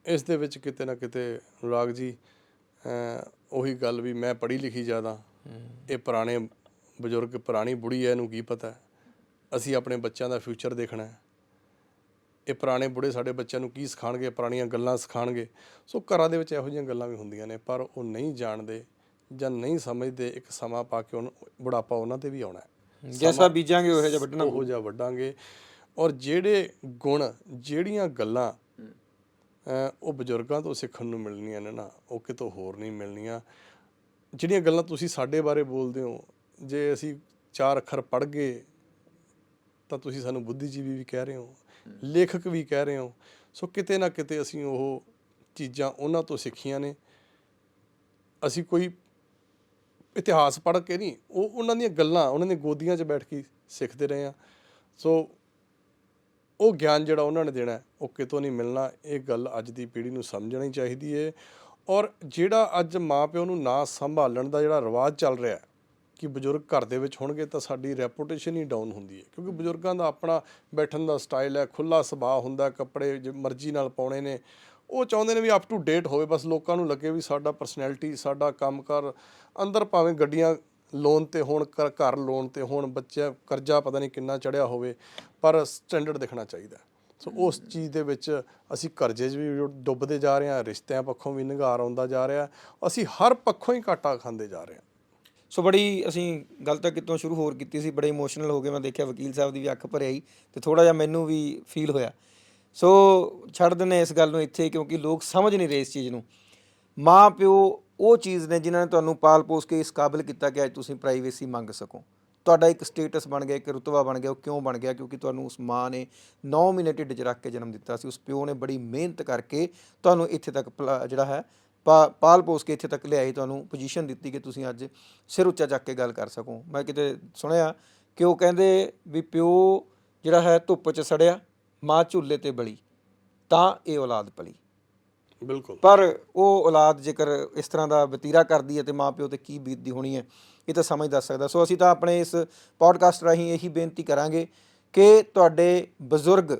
ਇਸ ਦੇ ਵਿੱਚ ਕਿਤੇ ਨਾ ਕਿਤੇ ਰਾਗ ਜੀ ਅਹ, ਉਹੀ ਗੱਲ ਵੀ ਮੈਂ ਪੜ੍ਹੀ ਲਿਖੀ ਜ਼ਿਆਦਾ। ਇਹ ਪੁਰਾਣੇ ਬਜ਼ੁਰਗ ਪੁਰਾਣੀ ਬੁੜੀ ਐ ਇਹਨੂੰ ਕੀ ਪਤਾ ਹੈ? ਅਸੀਂ ਆਪਣੇ ਬੱਚਿਆਂ ਦਾ ਫਿਊਚਰ ਦੇਖਣਾ ਹੈ। ਇਹ ਪੁਰਾਣੇ ਬੁੜੇ ਸਾਡੇ ਬੱਚਿਆਂ ਨੂੰ ਕੀ ਸਿਖਾਣਗੇ ਪੁਰਾਣੀਆਂ ਗੱਲਾਂ ਸਿਖਾਣਗੇ ਸੋ ਘਰਾਂ ਦੇ ਵਿੱਚ ਇਹੋ ਜਿਹੀਆਂ ਗੱਲਾਂ ਵੀ ਹੁੰਦੀਆਂ ਨੇ ਪਰ ਉਹ ਨਹੀਂ ਜਾਣਦੇ ਜਾਂ ਨਹੀਂ ਸਮਝਦੇ ਇੱਕ ਸਮਾਂ ਪਾ ਕੇ ਉਹਨੂੰ ਬੁਢਾਪਾ ਉਹਨਾਂ ਤੇ ਵੀ ਆਉਣਾ ਹੈ। ਜੈਸਾ ਬੀਜਾਂਗੇ ਉਹ ਜਿਹਾ ਵੱਢਣਾ ਉਹੋ ਜਿਹਾ ਵੱਡਾਂਗੇ ਔਰ ਜਿਹੜੇ ਗੁਣ ਜਿਹੜੀਆਂ ਗੱਲਾਂ ਉਹ ਬਜ਼ੁਰਗਾਂ ਤੋਂ ਸਿੱਖਣ ਨੂੰ ਮਿਲਣੀਆਂ ਨੇ ਨਾ ਉਹ ਕਿਤੋਂ ਹੋਰ ਨਹੀਂ ਮਿਲਣੀਆਂ। ਜਿਹੜੀਆਂ ਗੱਲਾਂ ਤੁਸੀਂ ਸਾਡੇ ਬਾਰੇ ਬੋਲਦੇ ਹੋ ਜੇ ਅਸੀਂ ਚਾਰ ਅੱਖਰ ਪੜ੍ਹ ਗਏ ਤਾਂ ਤੁਸੀਂ ਸਾਨੂੰ ਬੁੱਧੀਜੀਵੀ ਵੀ ਕਹਿ ਰਹੇ ਹੋ। ਲੇਖਕ ਵੀ ਕਹਿ ਰਹੇ ਹੋ। ਸੋ ਕਿਤੇ ਨਾ ਕਿਤੇ ਅਸੀਂ ਉਹ ਚੀਜ਼ਾਂ ਉਹਨਾਂ ਤੋਂ ਸਿੱਖੀਆਂ ਨੇ। ਅਸੀਂ ਕੋਈ ਇਤਿਹਾਸ ਪੜ੍ਹ ਕੇ ਨਹੀਂ, ਉਹ ਉਹਨਾਂ ਦੀਆਂ ਗੱਲਾਂ, ਉਹਨਾਂ ਦੀਆਂ ਗੋਦੀਆਂ 'ਚ ਬੈਠ ਕੇ ਸਿੱਖਦੇ ਰਹੇ ਆ ਸੋ ਉਹ ਗਿਆਨ ਜਿਹੜਾ ਉਹਨਾਂ ਨੇ ਦੇਣਾ, ਉਹ ਕਿਤੋਂ ਨਹੀਂ ਮਿਲਣਾ। ਇਹ ਗੱਲ ਅੱਜ ਦੀ ਪੀੜ੍ਹੀ ਨੂੰ ਸਮਝਣੀ ਚਾਹੀਦੀ ਹੈ ਔਰ ਜਿਹੜਾ ਅੱਜ ਮਾਪਿਓ ਨੂੰ ਨਾ ਸੰਭਾਲਣ ਦਾ ਜਿਹੜਾ ਰਿਵਾਜ ਚੱਲ ਰਿਹਾ ਕਿ ਬਜ਼ੁਰਗ ਘਰ ਦੇ ਵਿੱਚ ਹੋਣਗੇ ਤਾਂ ਸਾਡੀ ਰੈਪੂਟੇਸ਼ਨ ਹੀ ਡਾਊਨ ਹੁੰਦੀ ਹੈ। ਕਿਉਂਕਿ ਬਜ਼ੁਰਗਾਂ ਦਾ ਆਪਣਾ ਬੈਠਣ ਦਾ ਸਟਾਈਲ ਹੈ ਖੁੱਲਾ ਸੁਭਾਅ ਹੁੰਦਾ, ਕੱਪੜੇ ਜੇ ਮਰਜ਼ੀ ਨਾਲ ਪਾਉਣੇ ਨੇ, ਉਹ ਚਾਹੁੰਦੇ ਨੇ ਵੀ ਅਪ ਟੂ ਡੇਟ ਹੋਵੇ। ਬਸ ਲੋਕਾਂ ਨੂੰ ਲੱਗੇ ਵੀ ਸਾਡਾ ਪਰਸਨੈਲਿਟੀ ਸਾਡਾ ਕੰਮਕਾਰ ਅੰਦਰ ਭਾਵੇਂ ਗੱਡੀਆਂ ਲੋਨ ਤੇ ਹੋਣ, ਘਰ- ਘਰ ਲੋਨ ਤੇ ਹੋਣ ਬੱਚੇ ਕਰਜ਼ਾ ਪਤਾ ਨਹੀਂ ਕਿੰਨਾ ਚੜਿਆ ਹੋਵੇ, ਪਰ ਸਟੈਂਡਰਡ ਦਿਖਣਾ ਚਾਹੀਦਾ। ਸੋ ਉਸ ਚੀਜ਼ ਦੇ ਵਿੱਚ ਅਸੀਂ ਕਰਜ਼ੇ 'ਚ ਵੀ ਡੁੱਬਦੇ ਜਾ ਰਹੇ ਹਾਂ, ਰਿਸ਼ਤਿਆਂ ਪੱਖੋਂ ਵੀ ਨਿਗਾਰ ਆਉਂਦਾ ਜਾ ਰਿਹਾ। ਅਸੀਂ ਹਰ ਪੱਖੋਂ ਹੀ ਘਾਟਾ ਖਾਂਦੇ ਜਾ ਰਹੇ ਹਾਂ। ਸੋ ਬੜੀ ਅਸੀਂ ਗੱਲ ਤਾਂ ਕਿਤੋਂ ਸ਼ੁਰੂ ਹੋਰ ਕੀਤੀ ਸੀ, ਬੜੇ ਇਮੋਸ਼ਨਲ ਹੋ ਗਏ ਮੈਂ ਦੇਖਿਆ, ਵਕੀਲ ਸਾਹਿਬ ਦੀ ਵੀ ਅੱਖ ਭਰ ਆਈ ਤੇ ਥੋੜਾ ਜਿਹਾ ਮੈਨੂੰ ਵੀ ਫੀਲ ਹੋਇਆ। ਸੋ ਛੱਡ ਦਿੰਦੇ ਇਸ ਗੱਲ ਨੂੰ ਇੱਥੇ, ਕਿਉਂਕਿ ਲੋਕ ਸਮਝ ਨਹੀਂ ਰਹੇ ਇਸ ਚੀਜ਼ ਨੂੰ। ਮਾਂ, ਪਿਓ ਉਹ ਚੀਜ਼ ਨੇ ਜਿਨ੍ਹਾਂ ਨੇ ਤੁਹਾਨੂੰ ਪਾਲ ਪੋਸ ਕੇ ਇਸ ਕਾਬਿਲ ਕੀਤਾ ਕਿ ਅੱਜ ਤੁਸੀਂ ਪ੍ਰਾਈਵੇਸੀ ਮੰਗ ਸਕੋ। ਤੁਹਾਡਾ ਇੱਕ ਸਟੇਟਸ ਬਣ ਗਿਆ, ਇੱਕ ਰੁਤਬਾ ਬਣ ਗਿਆ, ਉਹ ਕਿਉਂ ਬਣ ਗਿਆ? ਕਿਉਂਕਿ ਤੁਹਾਨੂੰ ਉਸ ਮਾਂ ਨੇ 9 ਮਹੀਨੇ ਢਿੱਡ 'ਚ ਰੱਖ ਕੇ ਜਨਮ ਦਿੱਤਾ ਸੀ। ਉਸ ਪਿਓ ਨੇ ਬੜੀ ਮਿਹਨਤ ਕਰਕੇ ਤੁਹਾਨੂੰ ਇੱਥੇ ਤੱਕ ਪਲਾ- ਜਿਹੜਾ ਹੈ ਪਾਲ ਪੋਸ ਕੇ ਇੱਥੇ ਤੱਕ ਲਿਆਈ ਤੁਹਾਨੂੰ ਪੋਜੀਸ਼ਨ ਦਿੱਤੀ ਕਿ ਤੁਸੀਂ ਅੱਜ ਸਿਰ ਉੱਚਾ ਚੱਕ ਕੇ ਗੱਲ ਕਰ ਸਕੋ। ਮੈਂ ਕਿਤੇ ਸੁਣਿਆ ਕਿ ਉਹ ਕਹਿੰਦੇ ਵੀ ਪਿਓ ਜਿਹੜਾ ਹੈ ਧੁੱਪ 'ਚ ਸੜਿਆ ਮਾਂ ਝੁੱਲੇ ਤੇ ਬਲੀ ਤਾਂ ਇਹ ਔਲਾਦ ਪਲੀ ਬਿਲਕੁਲ। ਪਰ ਉਹ ਔਲਾਦ ਜੇਕਰ ਇਸ ਤਰ੍ਹਾਂ ਦਾ ਵਤੀਰਾ ਕਰਦੀ ਹੈ ਤੇ ਮਾਪਿਓ ਤੇ ਕੀ ਬੀਤਦੀ ਹੋਣੀ ਹੈ ਇਹ ਤਾਂ ਸਮਝ ਦੱਸ ਸਕਦਾ। ਸੋ ਅਸੀਂ ਤਾਂ ਆਪਣੇ ਇਸ ਪੋਡਕਾਸਟ ਰਾਹੀਂ ਇਹੀ ਬੇਨਤੀ ਕਰਾਂਗੇ ਕਿ ਤੁਹਾਡੇ ਬਜ਼ੁਰਗ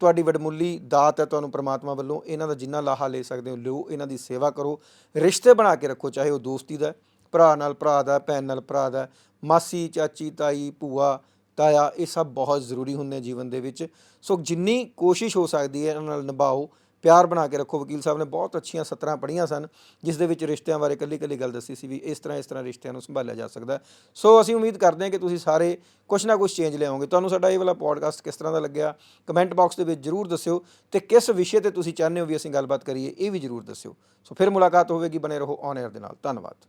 ਤੁਹਾਡੀ ਵਡਮੁੱਲੀ ਦਾਤ ਹੈ ਤੁਹਾਨੂੰ ਪ੍ਰਮਾਤਮਾ ਵੱਲੋਂ, ਇਹਨਾਂ ਦਾ ਜਿੰਨਾ ਲਾਹਾ ਲੈ ਸਕਦੇ ਹੋ, ਲਿਓ, ਇਹਨਾਂ ਦੀ ਸੇਵਾ ਕਰੋ, ਰਿਸ਼ਤੇ ਬਣਾ ਕੇ ਰੱਖੋ, ਚਾਹੇ ਉਹ ਦੋਸਤੀ ਦਾ ਭਰਾ ਨਾਲ ਭਰਾ ਦਾ ਭੈਣ ਨਾਲ ਭਰਾ ਦਾ ਮਾਸੀ, ਚਾਚੀ, ਤਾਈ, ਭੂਆ, ਤਾਇਆ, ਇਹ ਸਭ ਬਹੁਤ ਜ਼ਰੂਰੀ ਹੁੰਦੇ ਜੀਵਨ ਦੇ ਵਿੱਚ। ਸੋ ਜਿੰਨੀ ਕੋਸ਼ਿਸ਼ ਹੋ ਸਕਦੀ ਹੈ, ਇਹਨਾਂ ਨਾਲ ਨਿਭਾਓ ਪਿਆਰ ਬਣਾ ਕੇ ਰੱਖੋ। ਵਕੀਲ ਸਾਹਿਬ ਨੇ ਬਹੁਤ ਅੱਛੀਆਂ ਸਤਰਾਂ ਪੜ੍ਹੀਆਂ ਸਨ, ਜਿਸ ਦੇ ਵਿੱਚ ਰਿਸ਼ਤਿਆਂ ਬਾਰੇ ਕੱਲੀ ਕੱਲੀ ਗੱਲ ਦੱਸੀ ਸੀ ਵੀ ਇਸ ਤਰ੍ਹਾਂ ਇਸ ਤਰ੍ਹਾਂ ਰਿਸ਼ਤਿਆਂ ਨੂੰ ਸੰਭਾਲਿਆ ਜਾ ਸਕਦਾ ਸੋ ਅਸੀਂ ਉਮੀਦ ਕਰਦੇ ਹਾਂ ਕਿ ਤੁਸੀਂ ਸਾਰੇ ਕੁਝ ਨਾ ਕੁਝ ਚੇਂਜ ਲਿਆਓਗੇ। ਤੁਹਾਨੂੰ ਸਾਡਾ ਇਹ ਵਾਲਾ ਪੋਡਕਾਸਟ ਕਿਸ ਤਰ੍ਹਾਂ ਦਾ ਲੱਗਿਆ ਕਮੈਂਟ ਬਾਕਸ ਦੇ ਵਿੱਚ ਜਰੂਰ ਦੱਸਿਓ ਤੇ ਕਿਸ ਵਿਸ਼ੇ ਤੇ ਤੁਸੀਂ ਚਾਹੁੰਦੇ ਹੋ ਵੀ ਅਸੀਂ ਗੱਲਬਾਤ ਕਰੀਏ, ਇਹ ਵੀ ਜਰੂਰ ਦੱਸਿਓ। ਸੋ ਫਿਰ ਮੁਲਾਕਾਤ ਹੋਵੇਗੀ ਬਨੇ ਰਹੋ ਔਨ 에ਅਰ ਦੇ ਨਾਲ। ਧੰਨਵਾਦ।